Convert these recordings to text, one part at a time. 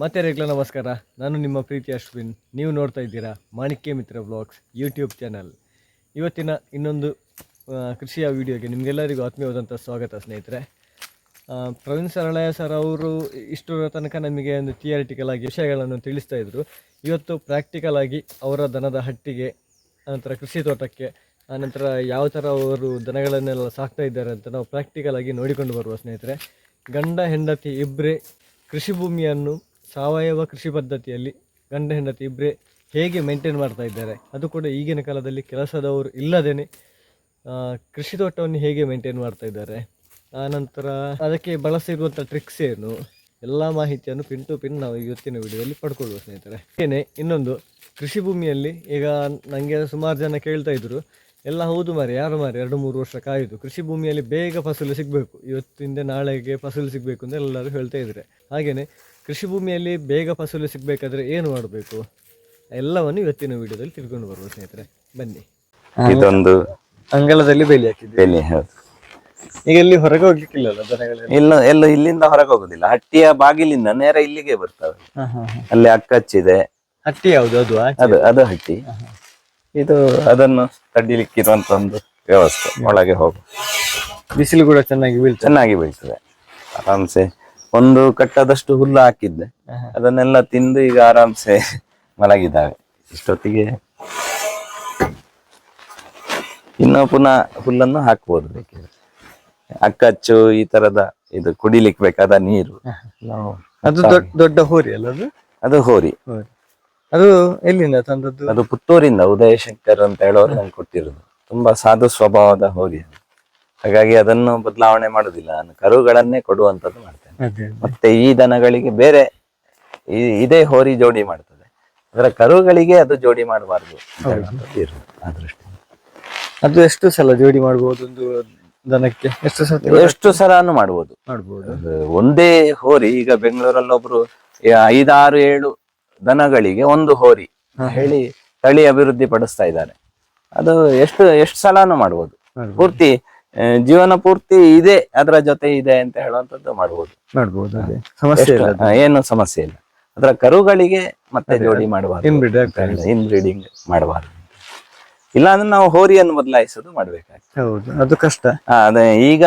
ಮತ್ತೆ ರೇಗ್ಲ ನಮಸ್ಕಾರ. ನಾನು ನಿಮ್ಮ ಪ್ರೀತಿ ಅಶ್ವಿನ್. ನೀವು ನೋಡ್ತಾ ಇದ್ದೀರಾ ಮಾಣಿಕ್ಯ ಮಿತ್ರ ಬ್ಲಾಗ್ಸ್ ಯೂಟ್ಯೂಬ್ ಚಾನಲ್ ಇವತ್ತಿನ ಇನ್ನೊಂದು ಕೃಷಿಯ ವಿಡಿಯೋಗೆ ನಿಮಗೆಲ್ಲರಿಗೂ ಆತ್ಮೀಯವಾದಂಥ ಸ್ವಾಗತ ಸ್ನೇಹಿತರೆ. ಪ್ರವೀಣ್ ಸರಳಯ್ಯ ಸರ್ ಅವರು ಇಷ್ಟರ ತನಕ ನಮಗೆ ಒಂದು ಥಿಯರಿಟಿಕಲ್ ಆಗಿ ವಿಷಯಗಳನ್ನು ತಿಳಿಸ್ತಾ ಇದ್ದರು ಇವತ್ತು ಪ್ರಾಕ್ಟಿಕಲ್ ಆಗಿ ಅವರ ದನದ ಹಟ್ಟಿಗೆ ಅನಂತರ ಕೃಷಿ ತೋಟಕ್ಕೆ ಆನಂತರ ಯಾವ ಥರ ಅವರು ದನಗಳನ್ನೆಲ್ಲ ಸಾಕ್ತಾ ಇದ್ದಾರೆ ಅಂತ ನಾವು ಪ್ರಾಕ್ಟಿಕಲ್ ಆಗಿ ನೋಡಿಕೊಂಡು ಬರುವ ಸ್ನೇಹಿತರೆ. ಗಂಡ, ಹೆಂಡತಿ ಇಬ್ಬರೇ ಕೃಷಿ ಭೂಮಿಯನ್ನು ಸಾವಯವ ಕೃಷಿ ಪದ್ಧತಿಯಲ್ಲಿ ಗಂಡ ಹೆಂಡತಿ ಇಬ್ಬರೇ ಹೇಗೆ ಮೇಂಟೈನ್ ಮಾಡ್ತಾ ಇದ್ದಾರೆ ಅದು ಕೂಡ ಈಗಿನ ಕಾಲದಲ್ಲಿ ಕೆಲಸದವರು ಇಲ್ಲದೇನೆ ಆ, ಕೃಷಿ ತೋಟವನ್ನು ಹೇಗೆ ಮೇಂಟೈನ್ ಮಾಡ್ತಾ ಇದ್ದಾರೆ. ಆನಂತರ ಅದಕ್ಕೆ ಬಳಸಿರುವಂಥ ಟ್ರಿಕ್ಸ್ ಏನು ಎಲ್ಲ ಮಾಹಿತಿಯನ್ನು ಪಿನ್ ಟು ಪಿನ್ ನಾವು ಇವತ್ತಿನ ವಿಡಿಯೋದಲ್ಲಿ ಪಡ್ಕೊಳ್ಬೋದು ಸ್ನೇಹಿತರೆ. ಏನೇ ಇನ್ನೊಂದು ಕೃಷಿ ಭೂಮಿಯಲ್ಲಿ ಈಗ ನನಗೆ ಸುಮಾರು ಜನ ಕೇಳ್ತಾ ಇದ್ರು ಎಲ್ಲ ಹೌದು ಮಾರಿ ಯಾರು ಮಾರಿ ಎರಡು ಮೂರು ವರ್ಷ ಕಾಯುದು. ಕೃಷಿ ಭೂಮಿಯಲ್ಲಿ ಬೇಗ ಫಸಲು ಸಿಗಬೇಕು. ಇವತ್ತಿಂದ ನಾಳೆಗೆ ಫಸಲು ಸಿಗಬೇಕು ಅಂತ ಎಲ್ಲರೂ ಹೇಳ್ತಾ ಇದ್ದಾರೆ ಹಾಗೆಯೇ ಕೃಷಿ ಭೂಮಿಯಲ್ಲಿ ಬೇಗ ಫಸಲು ಸಿಗಬೇಕಾದ್ರೆ ಏನು ಮಾಡಬೇಕು? ಎಲ್ಲವನ್ನು ಇವತ್ತಿನ ವಿಡಿಯೋದಲ್ಲಿ ತಿಳ್ಕೊಂಡು ಬರುವ ಸ್ನೇಹಿತರೆ ಬನ್ನಿ. ಇದೊಂದು ಅಂಗಳದಲ್ಲಿ ಬೇಲಿ ಹಾಕಿದ್ದೆ ಬೆಲೆ ಹೌದು. ಈಗ ಇಲ್ಲಿ ಹೊರಗೆ ಹೋಗ್ಲಿಕ್ಕಿಲ್ಲಲ್ಲ ದನಗಳೆಲ್ಲ? ಇಲ್ಲ ಎಲ್ಲ ಇಲ್ಲಿಂದ ಹೊರಗೆ ಹೋಗುದಿಲ್ಲ. ಹಟ್ಟಿಯ ಬಾಗಿಲಿಂದ ನೇರ ಇಲ್ಲಿಗೆ ಬರ್ತವೆ. ಅಲ್ಲಿ ಅಕ್ಕಚ್ಚಿದೆ ಹಟ್ಟಿ ಯಾವುದು? ಅದು? ಅದು ಅದು ಹಟ್ಟಿ. ಇದು ಅದನ್ನು ತಡ್ಡಿಲಿಕ್ಕಿರುವಂತ ಒಂದು ವ್ಯವಸ್ಥೆ. ಒಳಗೆ ಹೋಗು. ಬಿಸಿಲು ಕೂಡ ಚೆನ್ನಾಗಿ ಬೀಳ್ ಚೆನ್ನಾಗಿ ಬೀಳ್ತದೆ. ಆರಾಮ್ಸೆ. ಒಂದು ಕಟ್ಟದಷ್ಟು ಹುಲ್ಲು ಹಾಕಿದ್ದೆ. ಅದನ್ನೆಲ್ಲ ತಿಂದು ಈಗ ಆರಾಮ್ಸೆ ಮಲಗಿದ್ದಾವೆ. ಇಷ್ಟೊತ್ತಿಗೆ ಇನ್ನು ಪುನಃ ಹುಲ್ಲನ್ನು ಹಾಕ್ಬೋದು ಬೇಕಿದ್ರೆ. ಅಕ್ಕಚ್ಚು ಈ ತರದ ಇದು ಕುಡಿಲಿಕ್ಕೆ ಬೇಕಾದ ನೀರು. ಅದು ದೊಡ್ಡ ಹೋರಿ ಅಲ್ಲ ಅದು? ಅದು ಹೋರಿ. ಅದು ಎಲ್ಲಿಂದ ತಂದದ್ದು? ಅದು ಪುತ್ತೂರಿಂದ ಉದಯಶಂಕರ್ ಅಂತ ಹೇಳೋರು ನಂಗೆ ಕೊಟ್ಟಿರೋದು. ತುಂಬಾ ಸಾಧು ಸ್ವಭಾವದ ಹೋರಿ ಹಾಗಾಗಿ ಅದನ್ನು ಬದಲಾವಣೆ ಮಾಡುದಿಲ್ಲ. ನಾನು ಕರುಗಳನ್ನೇ ಕೊಡುವಂತದ್ದು ಮಾಡ್ತೇನೆ. ಮತ್ತೆ ಈ ದನಗಳಿಗೆ ಬೇರೆ ಇದೇ ಹೋರಿ ಜೋಡಿ ಮಾಡ್ತದೆ. ಅದರ ಕರುಗಳಿಗೆ ಅದು ಜೋಡಿ ಮಾಡಬಾರ್ದು ಆ ದೃಷ್ಟಿ ಅದು ಎಷ್ಟು ಸಲ ಜೋಡಿ ಮಾಡಬಹುದು ಒಂದು ದನಕ್ಕೆ? ಎಷ್ಟು ಸಲ ಎಷ್ಟು ಸಲನು ಮಾಡಬಹುದು ಅದು ಒಂದೇ ಹೋರಿ. ಈಗ ಬೆಂಗಳೂರಲ್ಲಿ ಒಬ್ರು ಐದಾರು ಏಳು ದನಗಳಿಗೆ ಒಂದು ಹೋರಿ ಹೇಳಿ ತಳಿ ಅಭಿವೃದ್ಧಿ ಪಡಿಸ್ತಾ ಇದ್ದಾರೆ. ಅದು ಎಷ್ಟು ಎಷ್ಟು ಸಲನು ಮಾಡ್ಬೋದು. ಪೂರ್ತಿ ಜೀವನ ಪೂರ್ತಿ ಇದೆ ಅದರ ಜೊತೆ ಇದೆ ಅಂತ ಹೇಳುವಂತದ್ದು ಮಾಡ್ಬೋದು. ಮಾಡ್ಬೋದು ಸಮಸ್ಯೆ ಏನು ಸಮಸ್ಯೆ ಇಲ್ಲ. ಅದರ ಕರುಗಳಿಗೆ ಮತ್ತೆ ಜೋಡಿ ಮಾಡಬಾರ್ದು. ಇನ್ಬ್ರೀಡಿಂಗ್ ಆಗ್ತದೆ ಇನ್ ಬ್ರೀಡಿಂಗ್ ಮಾಡಬಾರ್ದು. ಇಲ್ಲ ಅಂದ್ರೆ ನಾವು ಹೋರಿಯನ್ನು ಬದಲಾಯಿಸೋದು ಮಾಡ್ಬೇಕಾಗ್ತದೆ. ಹೌದು ಅದು ಕಷ್ಟ. ಈಗ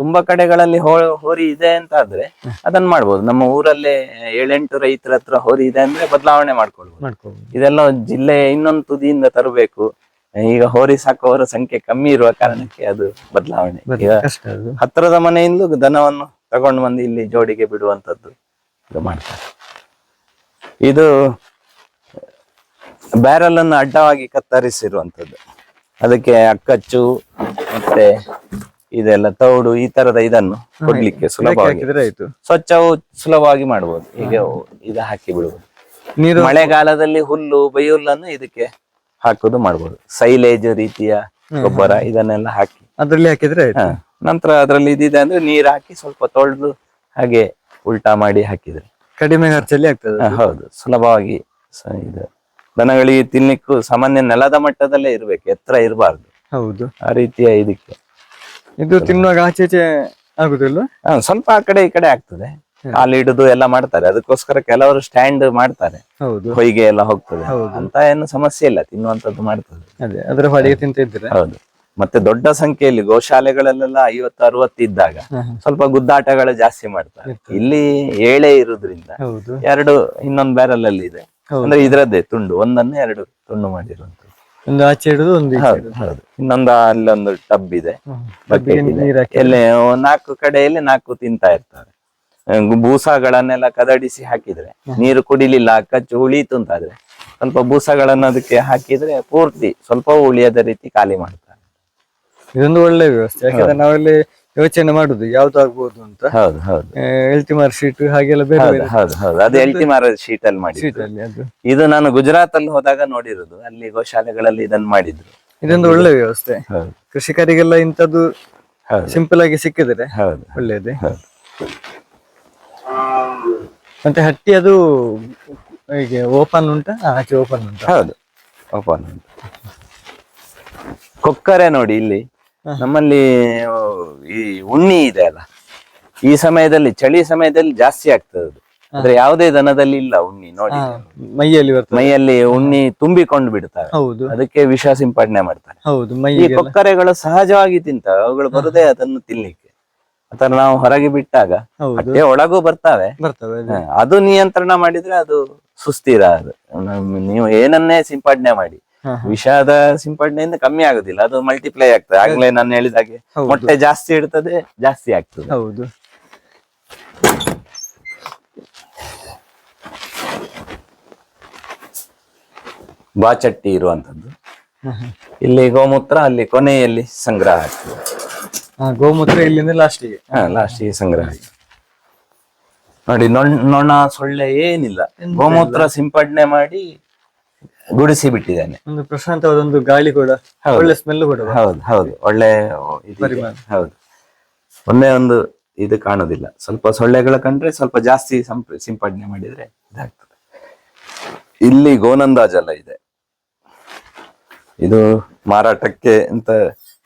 ತುಂಬಾ ಕಡೆಗಳಲ್ಲಿ ಹೋ ಹೋರಿ ಇದೆ ಅಂತ ಆದ್ರೆ ಅದನ್ನ ಮಾಡ್ಬೋದು. ನಮ್ಮ ಊರಲ್ಲೇ ಏಳೆಂಟು ರೈತರ ಹತ್ರ ಹೋರಿ ಇದೆ ಅಂದ್ರೆ ಬದಲಾವಣೆ ಮಾಡ್ಕೊಳ್ಬೋದು. ಇದೆಲ್ಲ ಜಿಲ್ಲೆ ಇನ್ನೊಂದು ತುದಿಯಿಂದ ತರಬೇಕು. ಈಗ ಹೋರಿ ಸಾಕುವವರ ಸಂಖ್ಯೆ ಕಮ್ಮಿ ಇರುವ ಕಾರಣಕ್ಕೆ ಅದು ಬದಲಾವಣೆ. ಈಗ ಅದು. ಹತ್ತಿರದ ಮನೆಯಿಂದಲೂ ದನವನ್ನು ತಗೊಂಡು ಬಂದು ಇಲ್ಲಿ ಜೋಡಿಗೆ ಬಿಡುವಂತದ್ದು ಇದು ಮಾಡ್ತಾರೆ. ಇದು ಬ್ಯಾರಲ್ ಅನ್ನು ಅಡ್ಡವಾಗಿ ಕತ್ತರಿಸಿರುವಂತದ್ದು. ಅದಕ್ಕೆ ಅಕ್ಕಚ್ಚು ಮತ್ತೆ ಇದೆಲ್ಲ ತೌಡು ಈ ತರದ ಇದನ್ನು ಕೊಡ್ಲಿಕ್ಕೆ ಸುಲಭವಾಗಿ ಆಯ್ತು. ಸ್ವಚ್ಛವು ಸುಲಭವಾಗಿ ಮಾಡಬಹುದು ಈಗ ಇದು ಹಾಕಿ ಬಿಡಬಹುದು ನೀರು ಮಳೆಗಾಲದಲ್ಲಿ ಹುಲ್ಲು ಬೈಹುಲ್ಲನ್ನು ಇದಕ್ಕೆ ಹಾಕುದು ಮಾಡಬಹುದು ಸೈಲೇಜ್ ರೀತಿಯ ಗೊಬ್ಬರ ಇದನ್ನೆಲ್ಲ ಹಾಕಿ. ಅದ್ರಲ್ಲಿ ಹಾಕಿದ್ರೆ ನಂತರ ಅದ್ರಲ್ಲಿ ಇದಿದೆ ಅಂದ್ರೆ ನೀರ್ ಹಾಕಿ ಸ್ವಲ್ಪ ತೊಳೆದು ಹಾಗೆ ಉಲ್ಟಾ ಮಾಡಿ ಹಾಕಿದ್ರೆ. ಕಡಿಮೆ ಖರ್ಚಲ್ಲಿ ಆಗ್ತದೆ ಹೌದು. ಸುಲಭವಾಗಿ ಇದು ದನಗಳಿಗೆ ತಿನ್ಲಿಕ್ಕೂ ಸಾಮಾನ್ಯ ನೆಲದ ಮಟ್ಟದಲ್ಲೇ ಇರ್ಬೇಕು. ಎತ್ತರ ಇರಬಾರ್ದು. ಹೌದು. ಆ ರೀತಿಯ ಇದಕ್ಕೆ. ಇದು ತಿನ್ನುವಾಗ ಆಚೆ ಆಗುದಿಲ್ಲ ಸ್ವಲ್ಪ ಆ ಕಡೆ ಈ ಕಡೆ ಆಗ್ತದೆ. ಕಾಲು ಹಿಡಿದು ಎಲ್ಲ ಮಾಡ್ತಾರೆ. ಅದಕ್ಕೋಸ್ಕರ ಕೆಲವರು ಸ್ಟ್ಯಾಂಡ್ ಮಾಡ್ತಾರೆ. ಹೊಯ್ಗೆ ಎಲ್ಲ ಹೋಗ್ತದೆ. ಅಂತ ಏನು ಸಮಸ್ಯೆ ಇಲ್ಲ. ತಿನ್ನುವಂತದ್ದು ಮಾಡ್ತದೆ. ಅದೇ ಅದರ ಹೊಡೆಗೆ ತಿಂತಿದ್ರೆ ಹೌದು. ಮತ್ತೆ ದೊಡ್ಡ ಸಂಖ್ಯೆಯಲ್ಲಿ ಗೋಶಾಲೆಗಳಲ್ಲೆಲ್ಲ ಐವತ್ತು ಅರವತ್ತು ಇದ್ದಾಗ ಸ್ವಲ್ಪ ಗುದ್ದಾಟಗಳು ಜಾಸ್ತಿ ಮಾಡ್ತಾರೆ. ಇಲ್ಲಿ ಏಳೆ ಇರುದ್ರಿಂದ ಎರಡು ಇನ್ನೊಂದು ಬ್ಯಾರಲ್ ಅಲ್ಲಿ ಇದೆ. ಅಂದ್ರೆ ಇದ್ರದ್ದೇ ತುಂಡು ಒಂದನ್ನು ಎರಡು ತುಂಡು ಮಾಡಿರುವಂತದ್ದು ಒಂದು ಆಚೆ ಹಿಡಿದು ಒಂದು ಈಚೆ ಹೌದು ಹೌದು. ಇನ್ನೊಂದು ಅಲ್ಲೊಂದು ಟಬ್ ಇದೆ. ಹ್ಮ್. bucket ಇದೆ. ನೀರ್ ಹಾಕಿ. ಎಲ್ಲಿ ನಾಲ್ಕು ಕಡೆಯಲ್ಲಿ ನಾಲ್ಕು ತಿಂತಾ ಇರ್ತಾರೆ. ಅಹ್ ಬೂಸಗಳನ್ನೆಲ್ಲ ಕದಡಿಸಿ ಹಾಕಿದ್ರೆ ನೀರು ಕುಡಿಲಿಲ್ಲ ಕಚ್ಚು ಉಳಿತು ಅಂತಾದ್ರೆ ಸ್ವಲ್ಪ ಬೂಸಾಗಳನ್ನ ಅದಕ್ಕೆ ಹಾಕಿದ್ರೆ ಪೂರ್ತಿ ಸ್ವಲ್ಪ ಉಳಿಯದ ರೀತಿ ಖಾಲಿ ಮಾಡ್ತಾರೆ. ಇದೊಂದು ಒಳ್ಳೆ ವ್ಯವಸ್ಥೆ. ಯಾಕಂದ್ರೆ ನಾವಲ್ಲಿ ಯೋಚನೆ ಮಾಡುದು ಯಾವ್ದು ಆಗ್ಬೋದು ಅಂತ. ಹೌದು ಹೌದು. ಎಲ್ಟಿಮಾರ್ ಶೀಟ್ ಹಾಗೆಲ್ಲ ಬೇರೆ ಹೌದು ಬೇರೆ. ಹೌದು ಹೌದು. ಅದು ಎಲ್ಟಿಮಾರ್ ಶೀಟ್ ಅಲ್ಲಿ ಶೀಟ್ ಮಾಡಿದ್ರು ಅಲ್ಲಿ ಅದು. ಇದು ನಾನು ಗುಜರಾತ್ ಅಲ್ಲಿ ಹೋದಾಗ ನೋಡಿರೋದು. ಅಲ್ಲಿ ಗೋಶಾಲೆಗಳಲ್ಲಿ ಇದನ್ನ ಮಾಡಿದ್ರು. ಇದೊಂದು ಒಳ್ಳೆ ವ್ಯವಸ್ಥೆ. ಹೌದು. ಕೃಷಿಕರಿಗೆಲ್ಲ ಇಂಥದ್ದು ಹೌದು. ಸಿಂಪಲ್ ಆಗಿ ಸಿಕ್ಕಿದ್ರೆ ಹೌದು. ಒಳ್ಳೇದೇ ಹೌದು. ಮತ್ತೆ ಹಟ್ಟಿ ಅದು ಹೀಗೆ ಓಪನ್ ಉಂಟಾ? ಆ, ಆಚೆ ಓಪನ್ ಉಂಟಾ? ಹೌದು. ಓಪನ್ ಕೊಕ್ಕರೆ ನೋಡಿ ಇಲ್ಲಿ. ನಮ್ಮಲ್ಲಿ ಈ ಉಣ್ಣಿ ಇದೆ ಅಲ್ಲ? ಈ ಸಮಯದಲ್ಲಿ ಚಳಿ ಸಮಯದಲ್ಲಿ ಜಾಸ್ತಿ ಆಗ್ತದೆ ಅದು. ಅಂದ್ರೆ ಯಾವುದೇ ದನದಲ್ಲಿ ಇಲ್ಲ ಉಣ್ಣಿ ನೋಡಿ. ಮೈಯಲ್ಲಿ ಮೈಯಲ್ಲಿ ಉಣ್ಣಿ ತುಂಬಿಕೊಂಡು ಬಿಡ್ತಾರೆ. ಹೌದು. ಅದಕ್ಕೆ ವಿಷ ಸಿಂಪಡಣೆ ಮಾಡ್ತಾರೆ. ಹೌದು ಈ ಕೊಕ್ಕರೆಗಳು ಸಹಜವಾಗಿ ತಿಂತವೆ. ಅವುಗಳು ಬರದೆ ಅದನ್ನು ತಿನ್ಲಿಕ್ಕೆ. ಅಥವಾ ನಾವು ಹೊರಗೆ ಬಿಟ್ಟಾಗ ಅದೇ ಒಳಗೂ ಬರ್ತಾವೆ. ಬರ್ತವೆ ಅದು. ನಿಯಂತ್ರಣ ಮಾಡಿದ್ರೆ ಅದು ಸುಸ್ಥಿರ ಅದು ನೀವು ಏನನ್ನೇ ಸಿಂಪಡಣೆ ಮಾಡಿ. ವಿಷಾದ ಸಿಂಪಡಣೆಯಿಂದ ಕಮ್ಮಿ ಆಗುದಿಲ್ಲ. ಅದು ಮಲ್ಟಿಪ್ಲೈ ಆಗ್ತದೆ. ಆಗ್ಲೇ ನಾನು ಹೇಳಿದ ಹಾಗೆ ಮೊಟ್ಟೆ ಜಾಸ್ತಿ ಇಡ್ತದೆ ಜಾಸ್ತಿ ಆಗ್ತದೆ. ಹೌದು. ಬಾಚಟ್ಟಿ ಇರುವಂತದ್ದು. ಇಲ್ಲಿ ಗೋಮೂತ್ರ ಅಲ್ಲಿ ಕೊನೆಯಲ್ಲಿ ಸಂಗ್ರಹ ಆಗ್ತದೆ. ಗೋಮೂತ್ರ ಇಲ್ಲಿಂದ ಲಾಸ್ಟಿಗೆ ಹಾ ಲಾಸ್ಟಿಗೆ ಸಂಗ್ರಹ ಆಗ್ತದೆ. ನೋಡಿ ನೊಣ ನೊಣ ಸೊಳ್ಳೆ ಏನಿಲ್ಲ. ಗೋಮೂತ್ರ ಸಿಂಪಡಣೆ ಮಾಡಿ ಗುಡಿಸಿ ಬಿಟ್ಟಿದ್ದೇನೆ ಒಂದು ಪ್ರಶಾಂತವಾದ ಒಂದು ಗಾಳಿ ಕೂಡ ಒಳ್ಳೆ ಸ್ಮೆಲ್ ಕೂಡ ಹೌದು ಹೌದು. ಒಳ್ಳೆ. ಹೌದು. ಒಂದೇ ಒಂದು ಇದು ಕಾಣುದಿಲ್ಲ. ಸ್ವಲ್ಪ ಸೊಳ್ಳೆಗಳ ಕಂಡ್ರೆ ಸ್ವಲ್ಪ ಜಾಸ್ತಿ ಸಂಪ್- ಸಿಂಪಡಣೆ ಮಾಡಿದ್ರೆ ಇದಾಗ್ತದೆ. ಇಲ್ಲಿ ಗೋನಂದ ಜಲ ಇದೆ. ಇದು ಮಾರಾಟಕ್ಕೆ ಅಂತ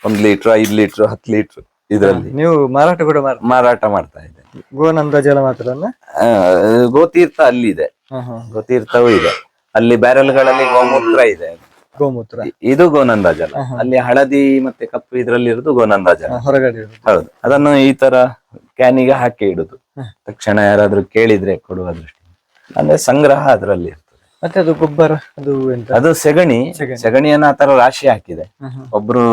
ಒಂದ್ ಲೀಟರ್ ಐದು ಲೀಟರ್ ಹತ್ತು ಲೀಟರ್ ಇದರಲ್ಲಿ ನೀವು ಮಾರಾಟ ಕೂಡ ಮಾರ ಮಾರಾಟ ಮಾಡ್ತಾ ಇದೆ. ಗೋನಂದ ಮಾತ್ರ ಗೋತೀರ್ಥ ಅಲ್ಲಿದೆ. ಗೋತೀರ್ಥವೂ ಇದೆ. ಅಲ್ಲಿ ಬ್ಯಾರಲ್ಗಳಲ್ಲಿ ಗೋಮೂತ್ರ ಇದೆ. ಗೋಮೂತ್ರ. ಇದು ಗೋನಂದ ಜಲ ಅಲ್ಲಿ ಹಳದಿ ಮತ್ತೆ ಕಪ್ಪು ಇದ್ರಲ್ಲಿ ಇರುದು ಗೋನಂದ ಜಲ ಹೊರಗಡೆ. ಹೌದು. ಅದನ್ನು ಈ ತರ ಕ್ಯಾನಿಗೆ ಹಾಕಿ ಇಡುದು. ತಕ್ಷಣ ಯಾರಾದ್ರೂ ಕೇಳಿದ್ರೆ ಕೊಡುವ ದೃಷ್ಟಿ ಅಂದ್ರೆ ಸಂಗ್ರಹ ಅದರಲ್ಲಿ ಇರ್ತದೆ. ಮತ್ತೆ ಅದು ಗೊಬ್ಬರ ಅದು ಎಂತ? ಅದು ಸೆಗಣಿ. ಸೆಗಣಿ. ಸೆಗಣಿಯನ್ನ ಆತರ ತರ ರಾಶಿ ಹಾಕಿದೆ. ಒಬ್ರು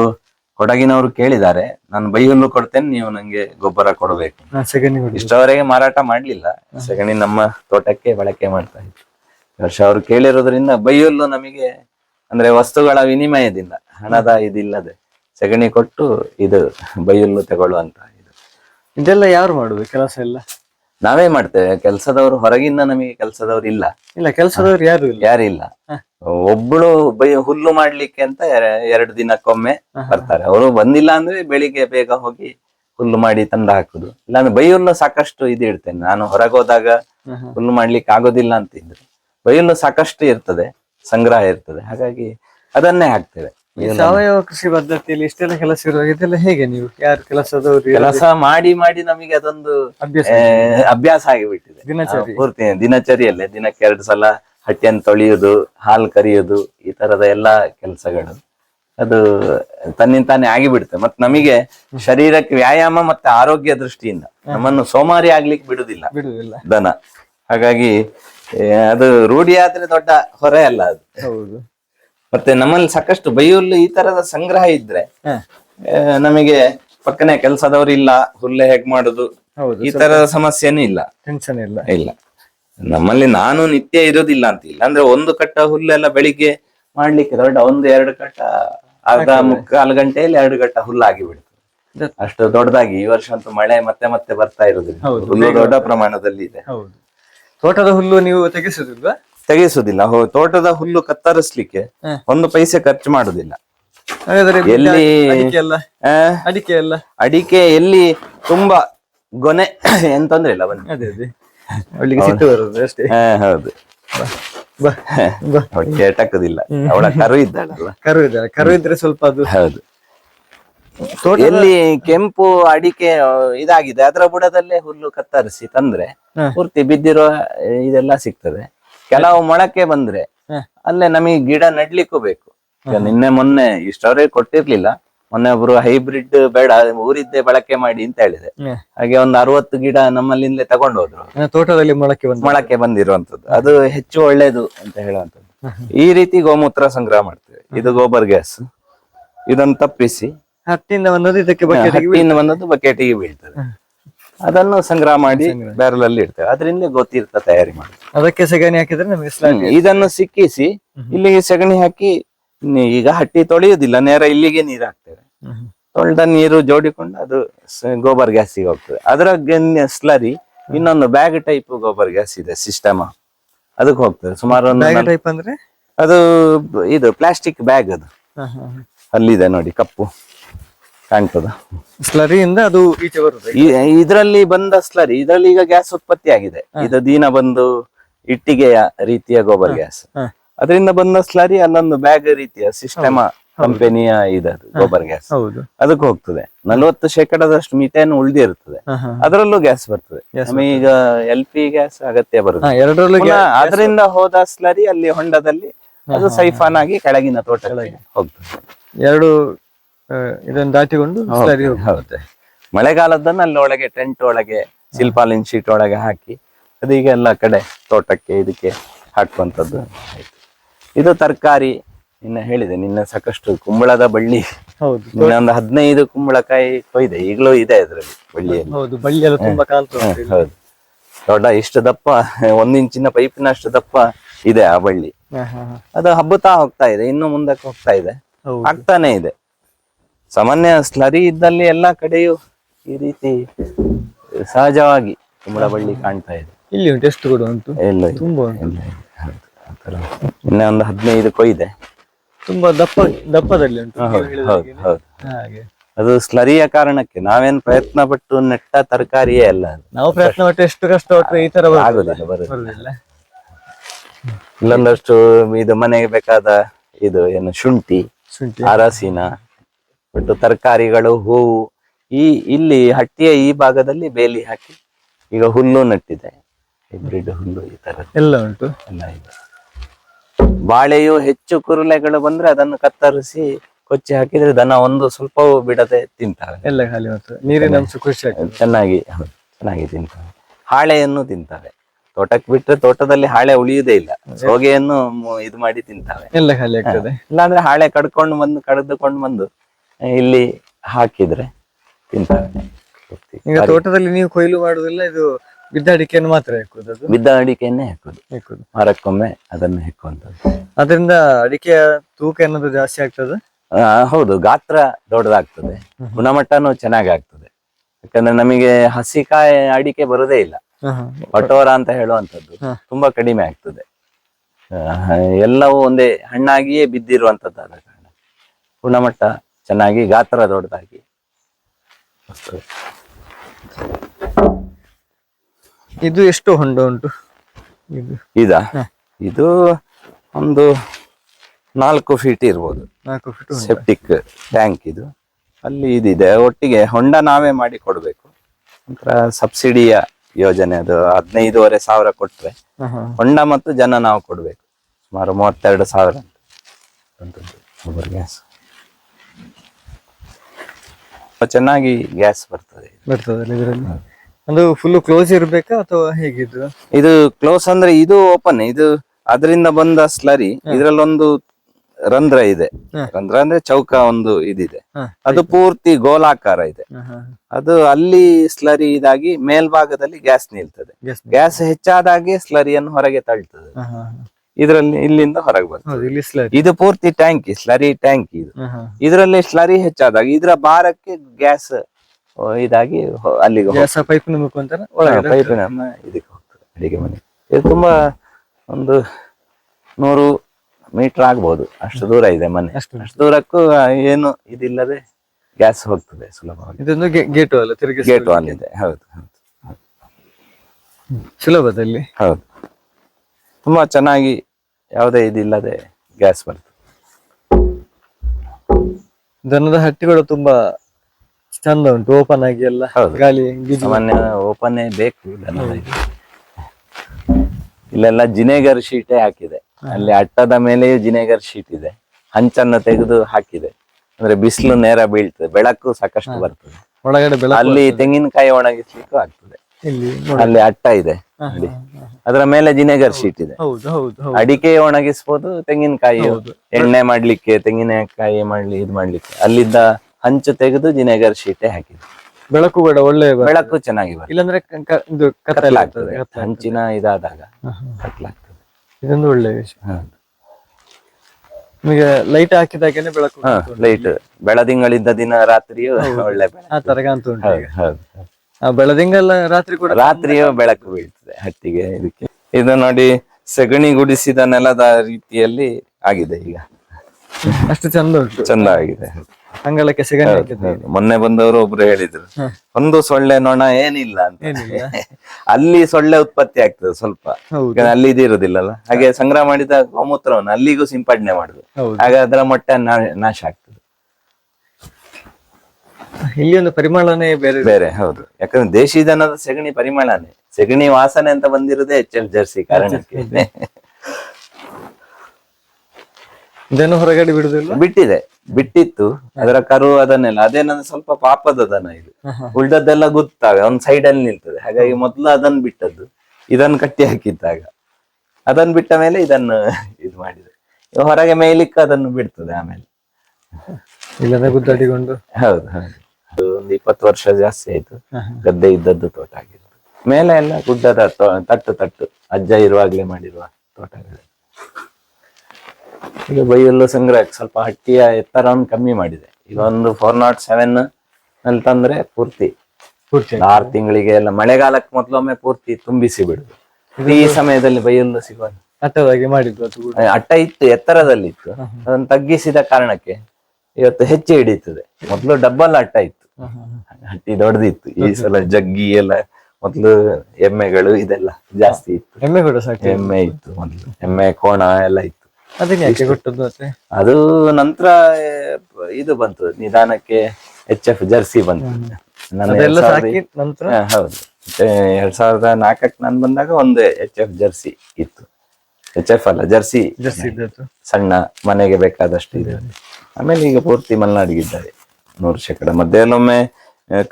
ಕೊಡಗಿನವರು ಕೇಳಿದ್ದಾರೆ ನಾನು ಬೈಹುಲ್ಲು ಕೊಡ್ತೇನೆ ನೀವು ನಂಗೆ ಗೊಬ್ಬರ ಕೊಡಬೇಕು. ಇಷ್ಟವರೆಗೆ ಮಾರಾಟ ಮಾಡ್ಲಿಲ್ಲ. ಸೆಗಣಿ ನಮ್ಮ ತೋಟಕ್ಕೆ ಬಳಕೆ ಮಾಡ್ತಾ ಇದ್ವಿ ಈ ವರ್ಷ ಅವರು ಕೇಳಿರೋದ್ರಿಂದ ಬೈಯಲ್ಲೂ ನಮಗೆ ಅಂದ್ರೆ ವಸ್ತುಗಳ ವಿನಿಮಯದಿಂದ ಹಣದ ಇದಿಲ್ಲದೆ ಸಗಣಿ ಕೊಟ್ಟು ಇದು ಬೈಯಲ್ಲೂ ತಗೊಳ್ಳುವಂತ ಇದು. ಇದೆಲ್ಲ ಯಾರು ಮಾಡುದು ಕೆಲಸ ಎಲ್ಲ ನಾವೇ ಮಾಡ್ತೇವೆ ಕೆಲಸದವರು ಹೊರಗಿಂದ ನಮಗೆ ಕೆಲಸದವ್ರು ಇಲ್ಲ. ಇಲ್ಲ ಕೆಲಸದವ್ರು ಯಾರು ಇಲ್ಲ? ಯಾರು ಇಲ್ಲ. ಒಬ್ಳು ಬೈ ಹುಲ್ಲು ಮಾಡ್ಲಿಕ್ಕೆ ಅಂತ ಎರ- ಎರಡು ದಿನಕ್ಕೊಮ್ಮೆ ಬರ್ತಾರೆ. ಅವರು ಬಂದಿಲ್ಲ ಅಂದ್ರೆ ಬೆಳಿಗ್ಗೆ ಬೇಗ ಹೋಗಿ ಹುಲ್ಲು ಮಾಡಿ ತಂದು ಹಾಕುದು. ಇಲ್ಲಾಂದ್ರೆ ಬೈಯಲ್ಲು ಸಾಕಷ್ಟು ಇದು ಇಡ್ತೇನೆ ನಾನು ಹೊರಗೋದಾಗ. ಹುಲ್ಲು ಮಾಡ್ಲಿಕ್ಕೆ ಆಗೋದಿಲ್ಲ ಅಂತಿದ್ರು ಬೈಹುಲ್ಲು ಸಾಕಷ್ಟು ಇರ್ತದೆ ಸಂಗ್ರಹ ಇರ್ತದೆ. ಹಾಗಾಗಿ ಅದನ್ನೇ ಹಾಕ್ತೇವೆ. ಸಾವಯವ ಕೃಷಿ ಪದ್ಧತಿಯಲ್ಲಿ ಇಷ್ಟೆಲ್ಲ ಕೆಲಸ ಇರುವಾಗ ಇದೆಲ್ಲ ಹೇಗೆ ನೀವು? ಯಾರು ಕೆಲಸದವರು ಕೆಲಸ ಮಾಡಿ ಮಾಡಿ ನಮಗೆ ಅದೊಂದು ಅಭ್ಯಾಸ ಆಗಿಬಿಟ್ಟಿದೆ. ದಿನಚರಿ. ಪೂರ್ತಿ ದಿನಚರಿಯಲ್ಲೇ ದಿನಕ್ಕೆ ಎರಡು ಸಲ ಹಟ್ಟಿಯನ್ನು ತೊಳೆಯುವುದು ಹಾಲು ಕರಿಯುವುದು ಈ ತರದ ಎಲ್ಲಾ ಕೆಲಸಗಳು. ಅದು ತನ್ನಿಂತಾನೆ ಆಗಿಬಿಡುತ್ತೆ. ಮತ್ತೆ ನಮಗೆ ಶರೀರಕ್ಕೆ ವ್ಯಾಯಾಮ ಮತ್ತೆ ಆರೋಗ್ಯ ದೃಷ್ಟಿಯಿಂದ ನಮ್ಮನ್ನು ಸೋಮಾರಿ ಆಗ್ಲಿಕ್ಕೆ ಬಿಡುದಿಲ್ಲ ಬಿಡುದಿಲ್ಲ ದನ. ಹಾಗಾಗಿ ಅದು ರೂಢಿ ಆದ್ರೆ ದೊಡ್ಡ ಹೊರೆ ಅಲ್ಲ ಅದು. ಹೌದು. ಮತ್ತೆ ನಮ್ಮಲ್ಲಿ ಸಾಕಷ್ಟು ಬೈಯುಲ್ಲು ಈ ತರದ ಸಂಗ್ರಹ ಇದ್ರೆ ನಮಗೆ ಪಕ್ಕನೆ ಕೆಲಸದವರು ಇಲ್ಲ ಹುಲ್ಲೆ ಹೇಗ್ ಮಾಡುದು ಈ ತರದ ಸಮಸ್ಯೆನೂ ಇಲ್ಲ. ಟೆನ್ಷನ್ ಇಲ್ಲ. ಇಲ್ಲ. ನಮ್ಮಲ್ಲಿ ನಾನು ನಿತ್ಯ ಇರೋದಿಲ್ಲ ಅಂತ ಇಲ್ಲ. ಅಂದ್ರೆ ಒಂದು ಕಟ್ಟ ಹುಲ್ಲೆಲ್ಲ ಬೆಳಿಗ್ಗೆ ಮಾಡ್ಲಿಕ್ಕೆ ದೊಡ್ಡ ಒಂದು ಎರಡು ಕಟ್ಟ ಅರ್ಧ ಮುಕ್ಕಾಲು ಗಂಟೆಯಲ್ಲಿ ಎರಡು ಕಟ್ಟ ಹುಲ್ಲು ಆಗಿ ಬಿಡ್ತದೆ ಅಷ್ಟು ದೊಡ್ಡದಾಗಿ ಈ ವರ್ಷ ಅಂತೂ ಮಳೆ ಮತ್ತೆ ಮತ್ತೆ ಬರ್ತಾ ಇರೋದಿಲ್ಲ. ಹುಲ್ಲು ದೊಡ್ಡ ಪ್ರಮಾಣದಲ್ಲಿ ಇದೆ. ಹೌದು. ತೋಟದ ಹುಲ್ಲು ನೀವು ತೆಗೆಸುದಿಲ್ವಾ? ತೆಗೆಸುದಿಲ್ಲ. ಹೋ- ತೋಟದ ಹುಲ್ಲು ಕತ್ತರಿಸ್ಲಿಕ್ಕೆ ಹ. ಒಂದು ಪೈಸೆ ಖರ್ಚು ಮಾಡುದಿಲ್ಲ. ಹಾಗಾದ್ರೆ ಎಲ್ಲಿ ಅಡಿಕೆ ಎಲ್ಲ ಆ, ಅಡಿಕೆ ಎಲ್ಲ ಅಡಿಕೆ ಎಲ್ಲಿ ತುಂಬಾ ಗೊನೆ ಏನ್ ತೊಂದ್ರೆ ಇಲ್ಲ ಬನ್ನಿ. ಅದೇ ಅದೇ. ಅವಳಿಗೆ ಸಿಟ್ಟು ಬರುದು ಅಷ್ಟೇ. ಹೌದು. ಬಾ ಬಾ ಅವಳ ಕರು ಇದ್ದಾಳಲ್ಲ. ಕರು ಇದ್ದಾಳೆ. ಕರು ಇದ್ರೆ ಸ್ವಲ್ಪ ಅದು ಹೌದು. ಎಲ್ಲಿ ಕೆಂಪು ಅಡಿಕೆ ಇದಾಗಿದೆ. ಅದರ ಬುಡದಲ್ಲೇ ಹುಲ್ಲು ಕತ್ತರಿಸಿ ತಂದ್ರೆ ಪೂರ್ತಿ ಬಿದ್ದಿರೋ ಇದೆಲ್ಲ ಸಿಗ್ತದೆ. ಕೆಲವು ಮೊಳಕೆ ಬಂದ್ರೆ ಅಲ್ಲೇ ನಮಗೆ ಗಿಡ ನೆಡ್ಲಿಕ್ಕೂ ಬೇಕು. ನಿನ್ನೆ ಮೊನ್ನೆ ಇಷ್ಟವರೆಗೆ ಕೊಟ್ಟಿರ್ಲಿಲ್ಲ. ಮೊನ್ನೆ ಒಬ್ರು ಹೈಬ್ರಿಡ್ ಬೇಡ ಊರಿದ್ದೇ ಬಳಕೆ ಮಾಡಿ ಅಂತ ಹೇಳಿದೆ. ಹಾಗೆ ಒಂದು ಅರವತ್ತು ಗಿಡ ನಮ್ಮಲ್ಲಿಂದಲೇ ತಗೊಂಡು ಹೋದ್ರು ತೋಟದಲ್ಲಿ ಮೊಳಕೆ ಬಂದ ಮೊಳಕೆ ಬಂದಿರುವಂತದ್ದು ಅದು ಹೆಚ್ಚು ಒಳ್ಳೇದು ಅಂತ ಹೇಳುವಂತದ್ದು ಈ ರೀತಿ ಗೋಮೂತ್ರ ಸಂಗ್ರಹ ಮಾಡ್ತೇವೆ. ಇದು ಗೋಬರ್ ಗ್ಯಾಸ್. ಇದನ್ನು ತಪ್ಪಿಸಿ. ಹತ್ತಿಂದ ಬಂದದ್ದು ಇದಕ್ಕೆ ಬಕೆಟ್ ಒಂದೊಂದು ಬಂದದ್ದು ಬಕೆಟಿಗೆ ಬೀಳ್ತದೆ. ಅದನ್ನು ಸಂಗ್ರಹ ಮಾಡಿ ಬ್ಯಾರಲ್ ಅಲ್ಲಿ ಇಡ್ತೇವೆ. ಅದರಿಂದ ಗೊತ್ತಿರ್ತ ತಯಾರಿ ಮಾಡಿ. ಅದಕ್ಕೆ ಸಗಣಿ ಹಾಕಿದ್ರೆ ನಮಗೆ ಇದನ್ನು ಸಿಕ್ಕಿಸಿ ಇಲ್ಲಿಗೆ ಸಗಣಿ ಹಾಕಿ ಈಗ ಹಟ್ಟಿ ತೊಳೆಯುವುದಿಲ್ಲ ನೇರ ಇಲ್ಲಿಗೆ ನೀರು ಹಾಕ್ತೇವೆ. ತೊಳೆದ ನೀರು ಜೋಡಿಕೊಂಡು ಅದು ಗೋಬರ್ ಗ್ಯಾಸಿಗೆ ಹೋಗ್ತದೆ. ಅದರ ಸ್ಲರಿ ಇನ್ನೊಂದು ಬ್ಯಾಗ್ ಟೈಪ್ ಗೋಬರ್ ಗ್ಯಾಸ್ ಇದೆ ಸಿಸ್ಟಮ್ ಅದಕ್ಕೆ ಹೋಗ್ತದೆ. ಸುಮಾರು ಒಂದು ಟೈಪ್ ಅಂದ್ರೆ? ಅದು ಇದು ಪ್ಲಾಸ್ಟಿಕ್ ಬ್ಯಾಗ್ ಅದು. ಅಲ್ಲಿದೆ ನೋಡಿ ಕಪ್ಪು. ಕಾಣ್ತದ? ಸ್ಲರಿಯಿಂದ ಅದು ಈಚೆ ಬರುತ್ತೆ ಇದರಲ್ಲಿ ಬಂದ ಸ್ಲರಿ ಇದರಲ್ಲಿ ಈಗ ಗ್ಯಾಸ್ ಉತ್ಪತ್ತಿ ಆಗಿದೆ. ಇದು ದೀನ ಬಂದು ಇಟ್ಟಿಗೆಯ ರೀತಿಯ ಗೋಬರ್ ಗ್ಯಾಸ್. ಅದರಿಂದ ಬಂದ ಸ್ಲರಿ ಅಲ್ಲೊಂದು ಬ್ಯಾಗ್ ರೀತಿಯ ಸಿಸ್ಟಮ ಕಂಪನಿಯ ಇದದು ಗೋಬರ್ ಗ್ಯಾಸ್. ಅದಕ್ಕೆ ಹೋಗ್ತದೆ. ನಲವತ್ತು ಶೇಕಡದಷ್ಟು ಮಿಥೇನ್ ಉಳಿದಿರ್ತದೆ ಹಾ. ಅದರಲ್ಲೂ ಗ್ಯಾಸ್ ಬರ್ತದೆ. ಈಗ ಎಲ್ ಪಿ ಗ್ಯಾಸ್ ಅಗತ್ಯ ಬರುತ್ತೆ ಎರಡರಲ್ಲೂ ಅದರಿಂದ ಹೋದ ಸ್ಲರಿ ಅಲ್ಲಿ ಹೊಂಡದಲ್ಲಿ ಅದು ಸೈಫಾನ್ ಆಗಿ ಕೆಳಗಿನ ತೋಟಗಳಿಗೆ ಹೋಗ್ತದೆ. ಎರಡು ಇದನ್ನು ದಾಟಿಕೊಂಡು ಸರಿ. ಹೌದು. ಮಳೆಗಾಲದನ್ನ ಅಲ್ಲಿ ಒಳಗೆ ಟೆಂಟ್ ಒಳಗೆ ಶಿಲ್ಪಾಲಿನ್ ಶೀಟ್ ಒಳಗೆ ಹಾಕಿ ಅದೀಗ ಎಲ್ಲ ಕಡೆ ತೋಟಕ್ಕೆ ಇದಕ್ಕೆ ಹಾಕುವಂಥದ್ದು ಇದು ತರಕಾರಿ ನಿನ್ನ ಹೇಳಿದೆ ನಿನ್ನ ಸಾಕಷ್ಟು ಕುಂಬಳದ ಬಳ್ಳಿ. ಹೌದು. ಇನ್ನೊಂದು ಹದಿನೈದು ಕುಂಬಳಕಾಯಿ ಕೊಯ್ದೆ ಈಗಲೂ ಇದೆ ಅದರಲ್ಲಿ ಬಳ್ಳಿಯಲ್ಲಿ. ಹೌದು ಬಳ್ಳಿ ಎಲ್ಲ ತುಂಬಾ ಹೌದು. ದೊಡ್ಡ ಇಷ್ಟು ದಪ್ಪ ಒಂದ್ ಇಂಚಿನ ಪೈಪಿನಷ್ಟು ದಪ್ಪ ಇದೆ ಆ ಬಳ್ಳಿ. ಅದು ಹಬ್ಬತಾ ಹೋಗ್ತಾ ಇದೆ ಇನ್ನು ಮುಂದಕ್ಕೆ ಹೋಗ್ತಾ ಇದೆ. ಆಗ್ತಾನೆ ಇದೆ. ಸಾಮಾನ್ಯ ಸ್ಲರಿ ಇದ್ದಲ್ಲಿ ಎಲ್ಲ ಕಡೆಯೂ ಈ ರೀತಿ ಸಹಜವಾಗಿ ಕುಂಬಳಬಳ್ಳಿ ಕಾಣ್ತಾ ಇದೆ ಇಲ್ಲಿ ಉಂಟು ಎಷ್ಟು ಕೂಡ ಉಂಟು ಎಲ್ಲ ಇದೆ. ತುಂಬಾ ಉಂಟು ಎಲ್ಲ ಇದೆ. ಹೌದು. ಆ ಥರ. ಇನ್ನೂ ಒಂದು ಹದಿನೈದು ಕೊಯ್ದೆ ತುಂಬಾ ದಪ್ಪ ದಪ್ಪದಲ್ಲಿ ಉಂಟು ನೀವು ಹೇಳಿದ ಹೌದು ಹಾಗೆ. ಹೌದು ಹಾಗೆ ಅದು ಸ್ಲರಿಯ ಕಾರಣಕ್ಕೆ ನಾವೇನ್ ಪ್ರಯತ್ನ ಪಟ್ಟು ನೆಟ್ಟ ತರಕಾರಿಯೇ ಅಲ್ಲ ಅದು ನಾವು ಪ್ರಯತ್ನ ಪಟ್ಟು ಎಷ್ಟು ಕಷ್ಟಪಟ್ಟರೆ ಈ ತರ. ಆಗುದಿಲ್ಲ ಬರುದಿಲ್ಲ ಬರುದಿಲ್ಲ ಇಲ್ಲೊಂದಷ್ಟು ಇದು ಮನೆಗೆ ಬೇಕಾದ ಇದು ಏನು ಶುಂಠಿ ಶುಂಠಿ ಅರಸಿನ ಒಟ್ಟು ತರಕಾರಿಗಳು ಹೂವು ಈ ಇಲ್ಲಿ ಹಟ್ಟಿಯ ಈ ಭಾಗದಲ್ಲಿ ಬೇಲಿ ಹಾಕಿ ಈಗ ಹುಲ್ಲು ನಟ್ಟಿದೆ. ಹೈಬ್ರಿಡ್ ಹುಲ್ಲು ಈ ತರ. ಎಲ್ಲ ಉಂಟು. ಎಲ್ಲ ಇದೆ. ಬಾಳೆಯು ಹೆಚ್ಚು ಕುರುಲೆಗಳು ಬಂದ್ರೆ ಅದನ್ನು ಕತ್ತರಿಸಿ ಕೊಚ್ಚಿ ಹಾಕಿದ್ರೆ ದನ ಒಂದು ಸ್ವಲ್ಪವೂ ಬಿಡದೆ ತಿಂತಾರೆ. ಎಲ್ಲ ಖಾಲಿ ನೀರಿನ ಅಂಶ ಖುಷಿ ಆಗ್ತದೆ. ಚೆನ್ನಾಗಿ ಹೌದು, ಚೆನ್ನಾಗಿ ತಿಂತಾರೆ. ಹಾಳೆಯನ್ನು ತಿಂತಾರೆ. ತೋಟಕ್ಕೆ ಬಿಟ್ರೆ ತೋಟದಲ್ಲಿ ಹಾಳೆ ಉಳಿಯುವುದೇ ಇಲ್ಲ. ಹೋಗೆಯನ್ನು ಮು- ಇದು ಮಾಡಿ ತಿಂತಾರೆ. ಎಲ್ಲ ಖಾಲಿ ಆಗ್ತದೆ. ಇಲ್ಲಾಂದ್ರೆ ಹಾಳೆ ಕಡ್ಕೊಂಡು ಬಂದು ಕಡ್ದುಕೊಂಡು ಬಂದು ಇಲ್ಲಿ ಹಾಕಿದ್ರೆ ತಿಂತಾರೆ. ಈಗ ತೋಟದಲ್ಲಿ ನೀವು ಕೊಯ್ಲು ಮಾಡುದಿಲ್ಲ ಇದು ಬಿದ್ದ ಅಡಿಕೆಯನ್ನು ಮಾತ್ರ ಹಾಕುದು ಬಿದ್ದ ಅಡಿಕೆಯನ್ನೇ ಹಾಕೋದು. ಹಾಕುದು. ಮರಕ್ಕೊಮ್ಮೆ ಅದನ್ನೇ ಹೆಕ್ಕುವಂಥದ್ದು ಅದರಿಂದ ಅಡಿಕೆಯ ತೂಕ ಅನ್ನೋದು ಜಾಸ್ತಿ ಆಗ್ತದೆ? ಆ, ಹೌದು ಗಾತ್ರ ದೊಡ್ಡದಾಗ್ತದೆ. ಗುಣಮಟ್ಟನೂ ಚೆನ್ನಾಗಾಗ್ತದೆ. ಯಾಕಂದ್ರೆ ನಮಗೆ ಹಸಿಕಾಯಿ ಅಡಿಕೆ ಬರೋದೇ ಇಲ್ಲ. ಪಟೋರ ಅಂತ ಹೇಳುವಂಥದ್ದು ಹ. ತುಂಬಾ ಕಡಿಮೆ ಆಗ್ತದೆ. ಆ, ಎಲ್ಲವೂ ಒಂದೇ ಹಣ್ಣಾಗಿಯೇ ಬಿದ್ದಿರುವಂತದ್ದಾದ ಕಾರಣ. ಗುಣಮಟ್ಟ ಚೆನ್ನಾಗಿ ಗಾತ್ರ ದೊಡ್ಡದಾಗಿ. ಇದು ಎಷ್ಟು ಹೊಂಡ ಉಂಟು? ಇದು. ಇದ? ಇದು ಒಂದು ನಾಲ್ಕು ಫೀಟ್ ಇರ್ಬೋದು. ನಾಲ್ಕು ಫೀಟ್ ಸೆಪ್ಟಿಕ್ ಟ್ಯಾಂಕ್ ಇದು. ಅಲ್ಲಿ ಇದಿದೆ. ಒಟ್ಟಿಗೆ ಹೊಂಡ ನಾವೇ ಮಾಡಿ ಕೊಡಬೇಕು. ನಂತರ ಸಬ್ಸಿಡಿಯ ಯೋಜನೆ ಅದು ಹದಿನೈದುವರೆ ಸಾವಿರ ಕೊಟ್ರೆ. ಹೊಂಡ ಮತ್ತು ಜನ ನಾವು ಕೊಡ್ಬೇಕು. ಸುಮಾರು ಮೂವತ್ತೆರಡು ಸಾವಿರ ಅಂತದ್ದು ಗೊಬ್ಬರ ಗ್ಯಾಸ್ ಚೆನ್ನಾಗಿ ಗ್ಯಾಸ್ ಬರ್ತದೆ. ಬರ್ತದಲ್ಲ ಇದರಲ್ಲಿ? ಅದು ಫುಲ್ ಕ್ಲೋಸ್ ಇರ್ಬೇಕಾ ಅಥವಾ ಹೇಗಿದ್ರು ಇದು? ಕ್ಲೋಸ್ ಅಂದ್ರೆ ಇದು ಓಪನ್ ಇದು ಅದರಿಂದ ಬಂದ ಸ್ಲರಿ ಇದ್ರಲ್ಲೊಂದು ರಂಧ್ರ ಇದೆ. ರಂಧ್ರ ಅಂದ್ರೆ ಚೌಕ ಒಂದು ಇದಿದೆ. ಅದು ಪೂರ್ತಿ ಗೋಲಾಕಾರ ಇದೆ. ಅದು ಅಲ್ಲಿ ಸ್ಲರಿ ಇದಾಗಿ ಮೇಲ್ಭಾಗದಲ್ಲಿ ಗ್ಯಾಸ್ ನಿಲ್ತದೆ. ಗ್ಯಾಸ್ ಹೆಚ್ಚಾದಾಗೆ ಸ್ಲರಿಯನ್ನು ಹೊರಗೆ ತಳ್ತದೆ. ಇದರಲ್ಲಿ ಇಲ್ಲಿಂದ ಹೊರಗೆ ಬರ್ತದೆ. ಇದು ಪೂರ್ತಿ ಟ್ಯಾಂಕಿ ಸ್ಲರಿ ಟ್ಯಾಂಕ್ ಇದು. ಇದರಲ್ಲಿ ಸ್ಲರಿ ಹೆಚ್ಚಾದಾಗ ಇದರ ಭಾರಕ್ಕೆ ಗ್ಯಾಸ್ ಇದಾಗಿ ಅಲ್ಲಿಗೆ ಪೈಪಿನ ಮುಖಾಂತರ ಒಳಗೆ ಪೈಪ್ ನಮ್ಮ ಇದಕ್ಕೆ ಹೋಗ್ತದೆ ಅಡಿಗೆ ಮನೆ. ಇದು ತುಂಬಾ ಒಂದು ನೂರು ಮೀಟರ್ ಆಗ್ಬಹುದು ಅಷ್ಟು ದೂರ ಇದೆ ಮನೆ. ಅಷ್ಟು ದೂರಕ್ಕೂ ಏನು ಇದಿಲ್ಲದೆ ಗ್ಯಾಸ್ ಹೋಗ್ತದೆ ಸುಲಭವಾಗಿ. ಇದೊಂದು ಗೇಟು ಅಲ್ಲ ತಿರುಗಿ ಗೇಟ್ ಅಲ್ಲಿದೆ ಹೌದು ಹೌದು. ಸುಲಭದಲ್ಲಿ. ಹೌದು. ತುಂಬಾ ಚೆನ್ನಾಗಿ ಯಾವುದೇ ಇದಿಲ್ಲದೆ ಗ್ಯಾಸ್ ಬರ್ತದೆ ದನದ ಹಟ್ಟಿಗಳು ತುಂಬಾ ಚಂದ ಉಂಟು ಓಪನ್ ಆಗಿ ಎಲ್ಲ. ಗಾಳಿ ಸಾಮಾನ್ಯ ಓಪನ್ನೇ ಬೇಕು ದನದ. ಇಲ್ಲೆಲ್ಲ ಜಿನೇಗರ್ ಶೀಟೇ ಹಾಕಿದೆ. ಅಲ್ಲಿ ಅಟ್ಟದ ಮೇಲೆಯೂ ಜಿನೇಗರ್ ಶೀಟ್ ಇದೆ. ಹಂಚನ್ನು ತೆಗೆದು ಹಾಕಿದೆ. ಅಂದ್ರೆ ಬಿಸಿಲು ನೇರ ಬೀಳ್ತದೆ ಬೆಳಕು ಸಾಕಷ್ಟು ಬರ್ತದೆ. ಒಳಗಡೆ ಅಲ್ಲಿ ತೆಂಗಿನಕಾಯಿ ಒಣಗಿಸ್ಲಿಕ್ಕೂ ಆಗ್ತದೆ. ಅಲ್ಲಿ ಅಟ್ಟ ಇದೆ. ನೋಡಿ. ಅದರ ಮೇಲೆ ಜಿನೆಗರ್ ಶೀಟ್ ಇದೆ. ಹೌದು ಹೌದು ಹೌದು. ಅಡಿಕೆ ಒಣಗಿಸ್ಬೋದು ತೆಂಗಿನಕಾಯಿ ಎಣ್ಣೆ ಮಾಡ್ಲಿಕ್ಕೆ ತೆಂಗಿನಕಾಯಿ ಮಾಡ್ಲಿ ಇದು ಮಾಡ್ಲಿಕ್ಕೆ. ಅಲ್ಲಿದ್ದ ಹಂಚು ತೆಗೆದು ಜಿನೆಗರ್ ಶೀಟೆ ಹಾಕಿದೆ ಬೆಳಕು ಕೂಡ ಒಳ್ಳೆ ಬೆಳಕು ಚೆನ್ನಾಗಿ ಬರ್ತದೆ. ಇಲ್ಲಾಂದ್ರೆ ಇದು ಕತ್ತಲಾಗ್ತದೆ ಹಂಚಿನ ಇದಾದಾಗ ಕತ್ತಲಾಗ್ತದೆ. ಇದೊಂದು ಒಳ್ಳೆ ವಿಷಯ. ನಿಮಗೆ ಲೈಟ್ ಹಾಕಿದಾಗೇನೆ ಬೆಳಕು ಲೈಟ್ ಬೆಳದಿಂಗಳಿದ್ದ ದಿನ ರಾತ್ರಿಯೂ ಒಳ್ಳೆ ಆ ತರ ಕಾಣ್ತಾ ಹೌದು. ಬೆಳದಿಂಗೆಲ್ಲ ರಾತ್ರಿ ಕೂಡ ರಾತ್ರಿಯೂ ಬೆಳಕು ಬೀಳ್ತದೆ ಹಟ್ಟಿಗೆ ಇದಕ್ಕೆ. ಇದು ನೋಡಿ ಸಗಣಿ ಗುಡಿಸಿದ ನೆಲದ ರೀತಿಯಲ್ಲಿ ಆಗಿದೆ ಈಗ. ಅಷ್ಟು ಚಂದ ಉಂಟು. ಚಂದ ಆಗಿದೆ. ಅಂಗಳಕ್ಕೆ ಸಗಣಿ ಮೊನ್ನೆ ಬಂದವರು ಒಬ್ರು ಹೇಳಿದ್ರು ಒಂದು ಸೊಳ್ಳೆ ನೊಣ ಏನಿಲ್ಲ ಅಂತ. ಅಲ್ಲಿ ಸೊಳ್ಳೆ ಉತ್ಪತ್ತಿ ಆಗ್ತದೆ ಸ್ವಲ್ಪ. ಹೌದು. ಯಾಕಂದ್ರೆ ಅಲ್ಲಿ ಇದು ಇರುದಿಲ್ಲಲ್ಲ. ಹಾಗೆ ಸಂಗ್ರಹ ಮಾಡಿದ ಗೋಮೂತ್ರವನ್ನು ಅಲ್ಲಿಗೂ ಸಿಂಪಡಣೆ ಮಾಡುದು. ಹಾಗೆ ಆಗ ಅದರ ಮೊಟ್ಟೆ ನಾ- ನಾಶ ಆಗ್ತದೆ. ಇಲ್ಲಿ ಒಂದು ಪರಿಮಳನೇ ಬೇರೆ ಬೇರೆ ಹೌದು. ಯಾಕಂದ್ರೆ ದೇಶಿ ದನದ ಸೆಗಣಿ ಪರಿಮಳನೇ. ಸೆಗಣಿ ವಾಸನೆ ಅಂತ ಬಂದಿರೋದೇ ಎಚ್ ಎಫ್ ಜರ್ಸಿ ಕಾರಣಕ್ಕೆ. ಇದನ್ನು ಹೊರಗಡೆ ಬಿಡುದಿಲ್ಲ ಬಿಟ್ಟಿದೆ. ಬಿಟ್ಟಿತ್ತು. ಅದರ ಕರು ಅದನ್ನೆಲ್ಲ. ಅದೇನಂದ್ರೆ ಸ್ವಲ್ಪ ಪಾಪದ ದನ ಇದು. ಉಳ್ದದ್ದೆಲ್ಲ ಗೊತ್ತಾವೆ ಒಂದ್ ಸೈಡ್ ಅಲ್ಲಿ ನಿಲ್ತದೆ. ಹಾಗಾಗಿ ಮೊದ್ಲು ಅದನ್ನ ಬಿಟ್ಟದ್ದು. ಇದನ್ನ ಕಟ್ಟಿ ಹಾಕಿದ್ದಾಗ. ಅದನ್ನ ಬಿಟ್ಟ ಮೇಲೆ ಇದನ್ನು ಇದು ಮಾಡಿದೆ. ಹೊರಗೆ ಮೇಯ್ಲಿಕ್ಕೆ ಅದನ್ನು ಬಿಡ್ತದೆ ಆಮೇಲೆ. ಇಲ್ಲದ ಗುದ್ದಾಡಿಕೊಂಡು? ಹೌದು ಹೌದು. ಒಂದು ಇಪ್ಪತ್ತು ವರ್ಷ ಜಾಸ್ತಿ ಆಯ್ತು. ಗದ್ದೆ ಇದ್ದದ್ದು ತೋಟ ಆಗಿತ್ತು. ಮೇಲೆ ಎಲ್ಲ ಗುಡ್ಡದ ತಟ್ಟು ತಟ್ಟು ಅಜ್ಜ ಇರುವಾಗ್ಲೇ ಮಾಡಿರುವ ತೋಟಗಳು. ಈಗ ಬೈಯಲ್ಲು ಸಂಗ್ರಹ ಸ್ವಲ್ಪ ಹಟ್ಟಿಯ ಎತ್ತರವನ್ನು ಕಮ್ಮಿ ಮಾಡಿದೆ. ಈಗ ಒಂದು ಫೋರ್ ನಾಟ್ ಸೆವೆನ್ ಅಲ್ಲಿ ತಂದ್ರೆ ಪೂರ್ತಿ. ಆರು ತಿಂಗಳಿಗೆ ಎಲ್ಲ ಮಳೆಗಾಲಕ್ಕೆ ಮೊದಲೊಮ್ಮೆ ಪೂರ್ತಿ ತುಂಬಿಸಿ ಬಿಡುದು. ಈ ಸಮಯದಲ್ಲಿ ಬೈಯಲ್ಲು ಸಿಗುವ ಅಟ್ಟವಾಗಿ ಮಾಡಿದ್ದು ಅಟ್ಟ ಇತ್ತು ಎತ್ತರದಲ್ಲಿ ಇತ್ತು ಅದನ್ನು ತಗ್ಗಿಸಿದ ಕಾರಣಕ್ಕೆ ಇವತ್ತು ಹೆಚ್ಚು ಹಿಡಿಯುತ್ತದೆ. ಮೊದಲು ಡಬ್ಬಲ್ ಅಟ್ಟ ಇತ್ತು. ಹಟ್ಟಿ ದೊಡ್ಡದಿತ್ತು ಈ ಸಲ ಜಗ್ಗಿ ಎಲ್ಲ ಮೊದಲು ಎಮ್ಮೆಗಳು ಇದೆಲ್ಲ ಜಾಸ್ತಿ ಇತ್ತು. ಎಮ್ಮೆಗಳು ಸಾಕಿ. ಎಮ್ಮೆ ಇತ್ತು ಮೊದಲು. ಎಮ್ಮೆ ಕೋಣ ಎಲ್ಲ ಇತ್ತು. ಅದಕ್ಕೆ ಯಾಕೆ ಕೊಟ್ಟದ್ದು ಅದು ನಂತರ ಇದು ಬಂತು. ನಿಧಾನಕ್ಕೆ ಎಚ್ ಎಫ್ ಜರ್ಸಿ ಬಂತು. ನಂತರ? ಹೌದು. ಎರಡ್ ಸಾವಿರದ ನಾಲ್ಕಕ್ಕೆ ನಾನು ಬಂದಾಗ ಒಂದು ಎಚ್ ಎಫ್ ಜರ್ಸಿ ಇತ್ತು. ಎಚ್ ಎಫ್ ಅಲ್ಲ ಜರ್ಸಿ ಜರ್ಸಿ ಸಣ್ಣ ಮನೆಗೆ ಬೇಕಾದಷ್ಟು ಇದೆ ಆಮೇಲೆ ಈಗ ಪೂರ್ತಿ ಮಲೆನಾಡಿಗಿದ್ದಾರೆ ನೂರು ಶೇಕಡ. ಮಧ್ಯಾಹ್ನೊಮ್ಮೆ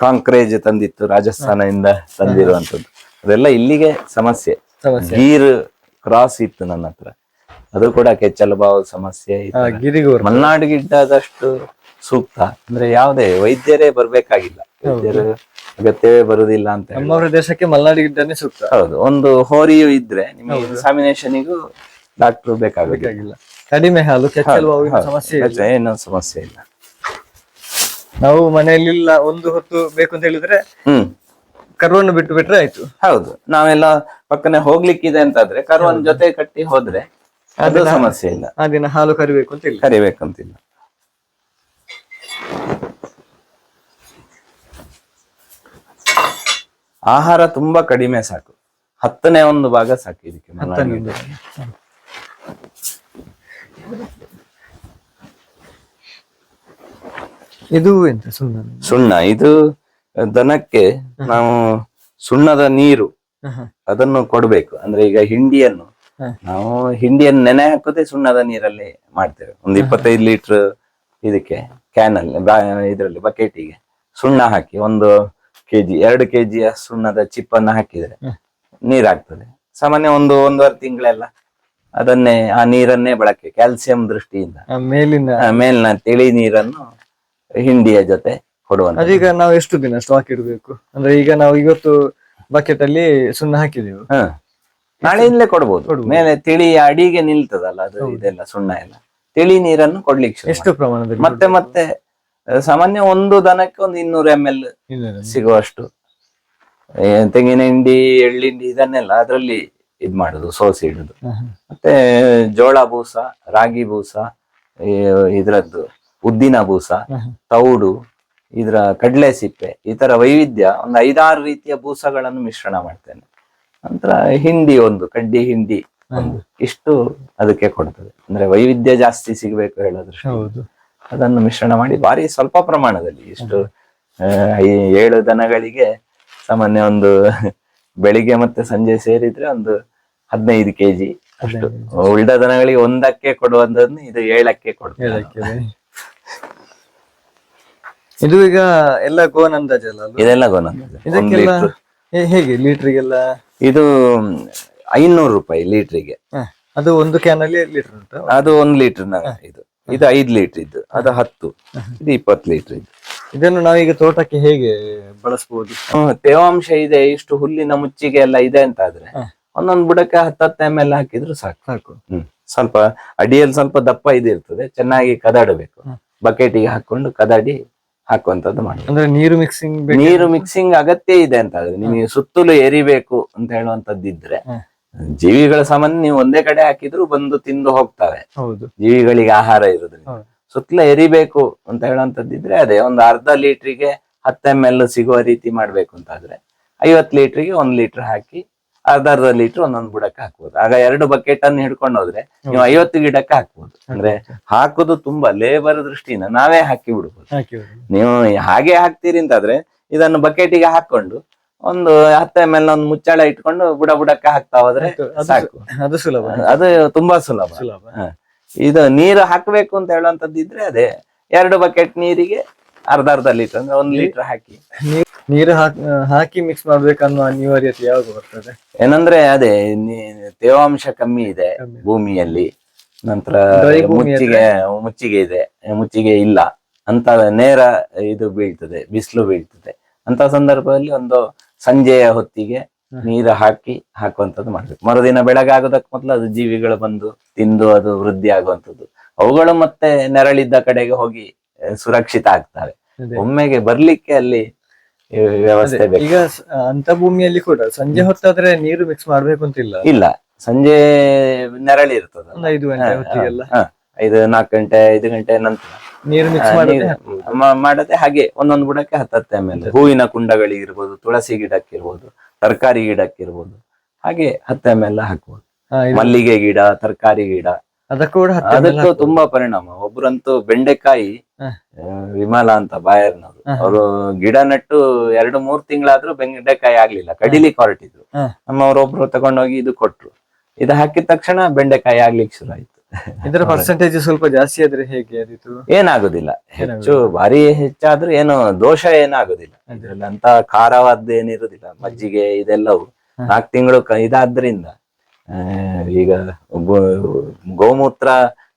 ಕಾಂಕ್ರೇಜ್ ತಂದಿತ್ತು ರಾಜಸ್ಥಾನದಿಂದ ತಂದಿರುವಂತದ್ದು ಅದೆಲ್ಲ ಇಲ್ಲಿಗೆ ಸಮಸ್ಯೆ. ಗೀರ್ ಕ್ರಾಸ್ ಇತ್ತು ನನ್ನ ಹತ್ರ. ಅದು ಕೂಡ ಕೆಚ್ಚಲು ಬಾವು ಸಮಸ್ಯೆ ಮಲ್ನಾಡು ಗಿಡ್ಡಾದಷ್ಟು ಸೂಕ್ತ. ಅಂದ್ರೆ ಯಾವುದೇ ವೈದ್ಯರೇ ಬರ್ಬೇಕಾಗಿಲ್ಲ. ವೈದ್ಯರು ಅಗತ್ಯವೇ ಬರುದಿಲ್ಲ ಅಂತ. ನಮ್ಮ ಪ್ರದೇಶಕ್ಕೆ ಮಲ್ನಾಡಿಗಿದ್ದಾನೆ ಸೂಕ್ತ. ಹೌದು. ಒಂದು ಹೋರಿಯು ಇದ್ರೆ ನಿಮಗೆ ಎಕ್ಸಾಮಿನೇಷನ್ಗೂ ಡಾಕ್ಟರ್ ಬೇಕಾಗಬೇಕಾಗಿಲ್ಲ ಬೇಕಾಗಿಲ್ಲ. ಕಡಿಮೆ ಹಾಲು ಕೆಚ್ಚಲು ಸಮಸ್ಯೆ ಏನು ಸಮಸ್ಯೆ ಇಲ್ಲ. ನಾವು ಮನೆಯಲ್ಲಿಲ್ಲ ಒಂದು ಹೊತ್ತು ಬೇಕು ಅಂತ ಹೇಳಿದ್ರೆ ಹ್ಮ್. ಕರುವನ್ನು ಬಿಟ್ಟು ಬಿಟ್ರೆ ಆಯ್ತು. ಹೌದು. ನಾವೆಲ್ಲ ಪಕ್ಕನೆ ಹೋಗ್ಲಿಕ್ಕಿದೆ ಅಂತಾದ್ರೆ ಕರುವನ್ ಜೊತೆ ಕಟ್ಟಿ ಹೋದ್ರೆ ಅದು ಸಮಸ್ಯೆ ಇಲ್ಲ. ಆ ದಿನ ಹಾಲು ಕರಿಬೇಕು ಅಂತ ಇಲ್ಲ. ಕರಿಬೇಕಂತಿಲ್ಲ. ಆಹಾರ ತುಂಬಾ ಕಡಿಮೆ ಸಾಕು. ಹತ್ತನೇ ಒಂದು ಭಾಗ ಸಾಕು ಇದಕ್ಕೆ ಮಲೆನಾಡಿಗೆ. ಇದು ಎಂತ? ಸುಣ್ಣ. ಸುಣ್ಣ. ಇದು ದನಕ್ಕೆ ನಾವು ಸುಣ್ಣದ ನೀರು ಅದನ್ನು ಕೊಡ್ಬೇಕು. ಅಂದ್ರೆ ಈಗ ಹಿಂಡಿಯನ್ನು. ನಾವು ಹಿಂಡಿಯನ್ನು ನೆನೆ ಹಾಕೋದೇ ಸುಣ್ಣದ ನೀರಲ್ಲಿ ಮಾಡ್ತೇವೆ. ಒಂದು ಇಪ್ಪತ್ತೈದು ಲೀಟರ್ ಇದಕ್ಕೆ ಕ್ಯಾನ್ ಅಲ್ಲಿ ಇದರಲ್ಲಿ ಬಕೆಟಿಗೆ ಸುಣ್ಣ ಹಾಕಿ ಒಂದು ಕೆಜಿ ಎರಡು ಕೆಜಿಯ ಸುಣ್ಣದ ಚಿಪ್ಪನ್ನು ಹಾಕಿದ್ರೆ ನೀರ್ ನೀರಾಗ್ತದೆ. ಸಾಮಾನ್ಯ ಒಂದು ಒಂದೂವರೆ ತಿಂಗಳೆಲ್ಲ ಅದನ್ನೇ ಆ ನೀರನ್ನೇ ಬಳಕೆ ಕ್ಯಾಲ್ಸಿಯಂ ದೃಷ್ಟಿಯಿಂದ. ಮೇಲಿನ ಮೇಲಿನ ತಿಳಿ ನೀರನ್ನು ಹಿಂಡಿಯ ಜೊತೆ ಕೊಡುವಂತ ಅದೀಗ ನಾವು ಎಷ್ಟು ದಿನ ಸ್ಟಾಕ್ ಇಡಬೇಕು? ಅಂದ್ರೆ ಈಗ ನಾವು ಇವತ್ತು ಬಕೆಟ್ ಅಲ್ಲಿ ಸುಣ್ಣ ಹಾಕಿದೆವು. ಹ. ನಾಳೆಯಿಂದಲೇ ಕೊಡ್ಬೋದು. ಮೇಲೆ ತಿಳಿ ಅಡಿಗೆ ನಿಲ್ತದಲ್ಲ ಅದು ಇದೆಲ್ಲ ಸುಣ್ಣ ಎಲ್ಲ. ತಿಳಿ ನೀರನ್ನು ಕೊಡ್ಲಿಕ್ಕೆ ಎಷ್ಟು ಪ್ರಮಾಣದಲ್ಲಿ. ಮತ್ತೆ ಮತ್ತೆ ಸಾಮಾನ್ಯ ಒಂದು ದನಕ್ಕೆ ಒಂದು ಇನ್ನೂರು ಎಂ ಎಲ್ ಸಿಗುವಷ್ಟು. ತೆಂಗಿನ ಹಿಂಡಿ ಎಳ್ಳಿಂಡಿ ಇದನ್ನೆಲ್ಲ ಅದರಲ್ಲಿ ಇದ್ ಮಾಡುದು ಸೋಸಿ ಇಡುದು. ಮತ್ತೆ ಜೋಳ ಬೂಸ ರಾಗಿ ಬೂಸ ಇದ್ರದ್ದು. ಉದ್ದಿನ ಹ. ತೌಡು ಇದರ ಕಡಲೆ ಸಿಪ್ಪೆ ಈ ತರ ವೈವಿಧ್ಯ ಒಂದು ಐದಾರು ರೀತಿಯ ಭೂಸಗಳನ್ನು ಮಿಶ್ರಣ ಮಾಡ್ತೇನೆ. ನಂತರ ಹಿಂಡಿ ಒಂದು ಕಡ್ಡಿ ಹಿಂಡಿ ಒಂದು ಇಷ್ಟು ಅದಕ್ಕೆ ಕೊಡ್ತದೆ. ಅಂದ್ರೆ ವೈವಿಧ್ಯ ಜಾಸ್ತಿ ಸಿಗಬೇಕು ಹೇಳೋದ್ರ ಅದನ್ನು ಮಿಶ್ರಣ ಮಾಡಿ ಭಾರಿ ಸ್ವಲ್ಪ ಪ್ರಮಾಣದಲ್ಲಿ ಇಷ್ಟು ಏಳು ದನಗಳಿಗೆ ಸಾಮಾನ್ಯ ಒಂದು ಬೆಳಿಗ್ಗೆ ಮತ್ತೆ ಸಂಜೆ ಸೇರಿದ್ರೆ ಒಂದು ಹದಿನೈದು ಕೆಜಿ ಅಷ್ಟು. ಉಳಿದ ದನಗಳಿಗೆ ಒಂದಕ್ಕೆ ಕೊಡುವಂತದನ್ನು ಇದು ಏಳಕ್ಕೆ ಕೊಡ್ತೇವೆ ಇದು ಈಗ ಎಲ್ಲ ಗೋನ್ ಅಲ್ಲ ಅಲ್ವಾ? ಇದೆಲ್ಲ ಗೋನಂದಾಜ ಒಂದು ಇದಕ್ಕೆಲ್ಲ ಲೀಟ್ರ್ ಹೇ- ಹೇಗೆ ಲೀಟ್ರಿಗೆಲ್ಲ ಇದು ಐನೂರು ರೂಪಾಯಿ ಲೀಟ್ರಿಗೆ ಅದು ಒಂದು ಕ್ಯಾನ್ ಅಲ್ಲಿ ಲೀಟರ್ ಉಂಟು? ಅದು ಒಂದು ಲೀಟರ್ ಇದು. ಇದು ಐದು ಲೀಟರ್ ಇದ್ದು ಅದು ಹತ್ತು ಇದು ಇಪ್ಪತ್ತು ಲೀಟರ್ ಇದು ಇದನ್ನು ನಾವೀಗ ತೋಟಕ್ಕೆ ಹೇಗೆ ಬಳಸಬಹುದು ಹ್ಮ್, ತೇವಾಂಶ ಇದೆ ಇಷ್ಟು ಹುಲ್ಲಿನ ಮುಚ್ಚಿಗೆ ಎಲ್ಲ ಇದೆ ಅಂತ ಆದ್ರೆ ಹ. ಒಂದೊಂದು ಬುಡಕ್ಕೆ ಹತ್ತತ್ತು ಎಂ ಎಲ್ ಹಾಕಿದ್ರು ಸಾಕು. ಸಾಕು. ಹ್ಮ್ ಸ್ವಲ್ಪ ಅಡಿಯಲ್ಲಿ ಸ್ವಲ್ಪ ದಪ್ಪ ಇದಿರ್ತದೆ ಚೆನ್ನಾಗಿ ಕದಾಡಬೇಕು. ಬಕೆಟಿಗೆ ಹಾಕೊಂಡು ಕದಾಡಿ ಹಾಕುವಂತದ್ದು ಮಾಡಿ ಅಂದ್ರೆ ನೀರು ಮಿಕ್ಸಿಂಗ್ ನೀರು ಮಿಕ್ಸಿಂಗ್ ಅಗತ್ಯ ಇದೆ ಅಂತ ಆದ್ರೆ ನಿಮಗೆ ಸುತ್ತಲೂ ಎರಿಬೇಕು ಅಂತ ಹೇಳುವಂತದ್ದು ಇದ್ರೆ ಜೀವಿಗಳ ಸಾಮಾನ್ಯ ನೀವು ಒಂದೇ ಕಡೆ ಹಾಕಿದ್ರು ಬಂದು ತಿಂದು ಹೋಗ್ತವೆ. ಹೌದು. ಜೀವಿಗಳಿಗೆ ಆಹಾರ ಇರೋದ್ರಿಂದ ಸುತ್ತಲೂ ಎರಿಬೇಕು ಅಂತ ಹೇಳುವಂತದ್ದು ಇದ್ರೆ ಅದೇ ಒಂದು ಅರ್ಧ ಲೀಟ್ರಿಗೆ ಹತ್ತು ಎಂ ಎಲ್ ಸಿಗುವ ರೀತಿ ಮಾಡ್ಬೇಕು ಅಂತ ಆದ್ರೆ ಐವತ್ತು ಲೀಟ್ರಿಗೆ ಒಂದ್ ಲೀಟರ್ ಹಾಕಿ ಅರ್ಧ ಅರ್ಧ ಲೀಟರ್ ಒಂದೊಂದು ಬುಡಕ್ಕೆ ಹಾಕ್ಬೋದು. ಆಗ ಎರಡು ಬಕೆಟ್ ಅನ್ನು ಹಿಡ್ಕೊಂಡು ಹೋದ್ರೆ ನೀವು ಐವತ್ತು ಗಿಡಕ್ಕೆ ಹಾಕ್ಬೋದು. ಅಂದ್ರೆ ಹಾಕುದು ತುಂಬಾ ಲೇಬರ್ ದೃಷ್ಟಿಯಿಂದ ನಾವೇ ಹಾಕಿ ಬಿಡ್ಬೋದು. ನೀವು ಹಾಗೆ ಹಾಕ್ತೀರಿ ಅಂತಾದ್ರೆ ಇದನ್ನು ಬಕೆಟಿಗೆ ಹಾಕೊಂಡು ಒಂದು ಹತ್ತೆ ಎಲ್ ಒಂದು ಮುಚ್ಚಳ ಇಟ್ಕೊಂಡು ಬುಡ ಬುಡಕ್ಕೆ ಹಾಕ್ತಾ ಹೋದ್ರೆ ಸಾಕು. ಅದು ಸುಲಭ. ಅದು ತುಂಬಾ ಸುಲಭ. ಸುಲಭ. ಇದು ನೀರು ಹಾಕ್ಬೇಕು ಅಂತ ಹೇಳುವಂತದ್ದು ಇದ್ರೆ ಅದೇ ಎರಡು ಬಕೆಟ್ ನೀರಿಗೆ ಅರ್ಧ ಅರ್ಧ ಲೀಟರ್ ಅಂದ್ರೆ ಒಂದ್ ಲೀಟರ್ ಹಾಕಿ. ನೀರು ಹಾಕ್- ಹಾಕಿ ಮಿಕ್ಸ್ ಮಾಡ್ಬೇಕನ್ನೋ ಅನಿವಾರ್ಯತೆ ಯಾವಾಗ ಬರ್ತದೆ? ಏನಂದ್ರೆ ಅದೇ ತೇವಾಂಶ ಕಮ್ಮಿ ಇದೆ ಭೂಮಿಯಲ್ಲಿ. ನಂತರ ಮುಚ್ಚಿಗೆ ಮುಚ್ಚಿಗೆ ಇದೆ. ಮುಚ್ಚಿಗೆ ಇಲ್ಲ. ಅಂತ ನೇರ ಇದು ಬೀಳ್ತದೆ ಬಿಸಿಲು ಬೀಳ್ತದೆ. ಅಂತ ಸಂದರ್ಭದಲ್ಲಿ ಒಂದು ಸಂಜೆಯ ಹೊತ್ತಿಗೆ ನೀರು ಹಾಕಿ ಹಾಕುವಂತದ್ದು ಮಾಡ್ಬೇಕು. ಮರುದಿನ ಬೆಳಗಾಗೋದಕ್ಕೆ ಮೊದಲು ಅದು ಜೀವಿಗಳು ಬಂದು ತಿಂದು ಅದು ವೃದ್ಧಿ ಆಗುವಂಥದ್ದು ಅವುಗಳು ಮತ್ತೆ ನೆರಳಿದ್ದ ಕಡೆಗೆ ಹೋಗಿ ಸುರಕ್ಷಿತ ಆಗ್ತಾರೆ. ಒಮ್ಮೆಗೆ ಬರ್ಲಿಕ್ಕೆ ಅಲ್ಲಿ ವ್ಯವಸ್ಥೆ ಬೇಕು. ಈಗ ಅಂತ ಭೂಮಿಯಲ್ಲಿ ಕೂಡ ಸಂಜೆ ಹೊತ್ತಾದ್ರೆ ನೀರು ಮಿಕ್ಸ್ ಮಾಡ್ಬೇಕು ಅಂತ ಇಲ್ಲ? ಇಲ್ಲ. ಸಂಜೆ ನೆರಳಿರ್ತದ ಒಂದು ಐದು ಗಂಟೆ ಹೊತ್ತಿಗೆಲ್ಲ? ಐದು ನಾಲ್ಕು ಗಂಟೆ ಐದು ಗಂಟೆ ನಂತರ. ನೀರು ಮಿಕ್ಸ್ ಮಾಡಿ ಮಾಡೋದೇ ಹಾಗೆ ಒಂದೊಂದು ಬುಡಕ್ಕೆ ಹತ್ತತ್ತೆ ಆಮೇಲೆ. ಹೂವಿನ ಕುಂಡಗಳಿಗಿರ್ಬೋದು ತುಳಸಿ ಗಿಡಕ್ಕಿರ್ಬೋದು ತರಕಾರಿ ಗಿಡಕ್ಕಿರ್ಬೋದು. ಹಾಗೆ ಹತ್ತೆ ಮೇಲೆ ಹಾಕ್ಬೋದು. ಮಲ್ಲಿಗೆ ಗಿಡ ತರಕಾರಿ ಗಿಡ ಅದಕ್ಕೂ ಅದಕ್ಕೂ ತುಂಬಾ ಪರಿಣಾಮ. ಒಬ್ರಂತೂ ಬೆಂಡೆಕಾಯಿ. ವಿಮಲ ಅಂತ ಬಾಯರ್ನವರು. ಅವರು ಗಿಡ ನೆಟ್ಟು ಎರಡು ಮೂರ್ ತಿಂಗಳಾದ್ರೂ ಬೆಂಡೆಕಾಯಿ ಆಗ್ಲಿಲ್ಲ. ಕಡಿಲಿಕ್ಕೆ ಹೊರಟಿದ್ರು. ನಮ್ಮವರೊಬ್ರು ತಗೊಂಡೋಗಿ ಇದು ಕೊಟ್ರು. ಇದು ಹಾಕಿದ ತಕ್ಷಣ ಬೆಂಡೆಕಾಯಿ ಆಗ್ಲಿಕ್ಕೆ ಶುರು ಆಯ್ತು ಇದರ ಪರ್ಸೆಂಟೇಜ್ ಸ್ವಲ್ಪ ಜಾಸ್ತಿ ಆದ್ರೆ ಹೇಗೆ ಅದಿತ್ತು? ಏನಾಗುದಿಲ್ಲ. ಹೆಚ್ಚು ಭಾರಿ ಹೆಚ್ಚಾದ್ರೂ ಏನು ದೋಷ ಏನಾಗುದಿಲ್ಲ. ಇದ್ರಲ್ಲಿ ಅಂತ ಖಾರವಾದ್ದು ಏನಿರುದಿಲ್ಲ. ಮಜ್ಜಿಗೆ ಇದೆಲ್ಲವೂ ನಾಲ್ಕು ತಿಂಗಳು ಇದಾದ್ರಿಂದ ಈಗ ಗೋಮೂತ್ರ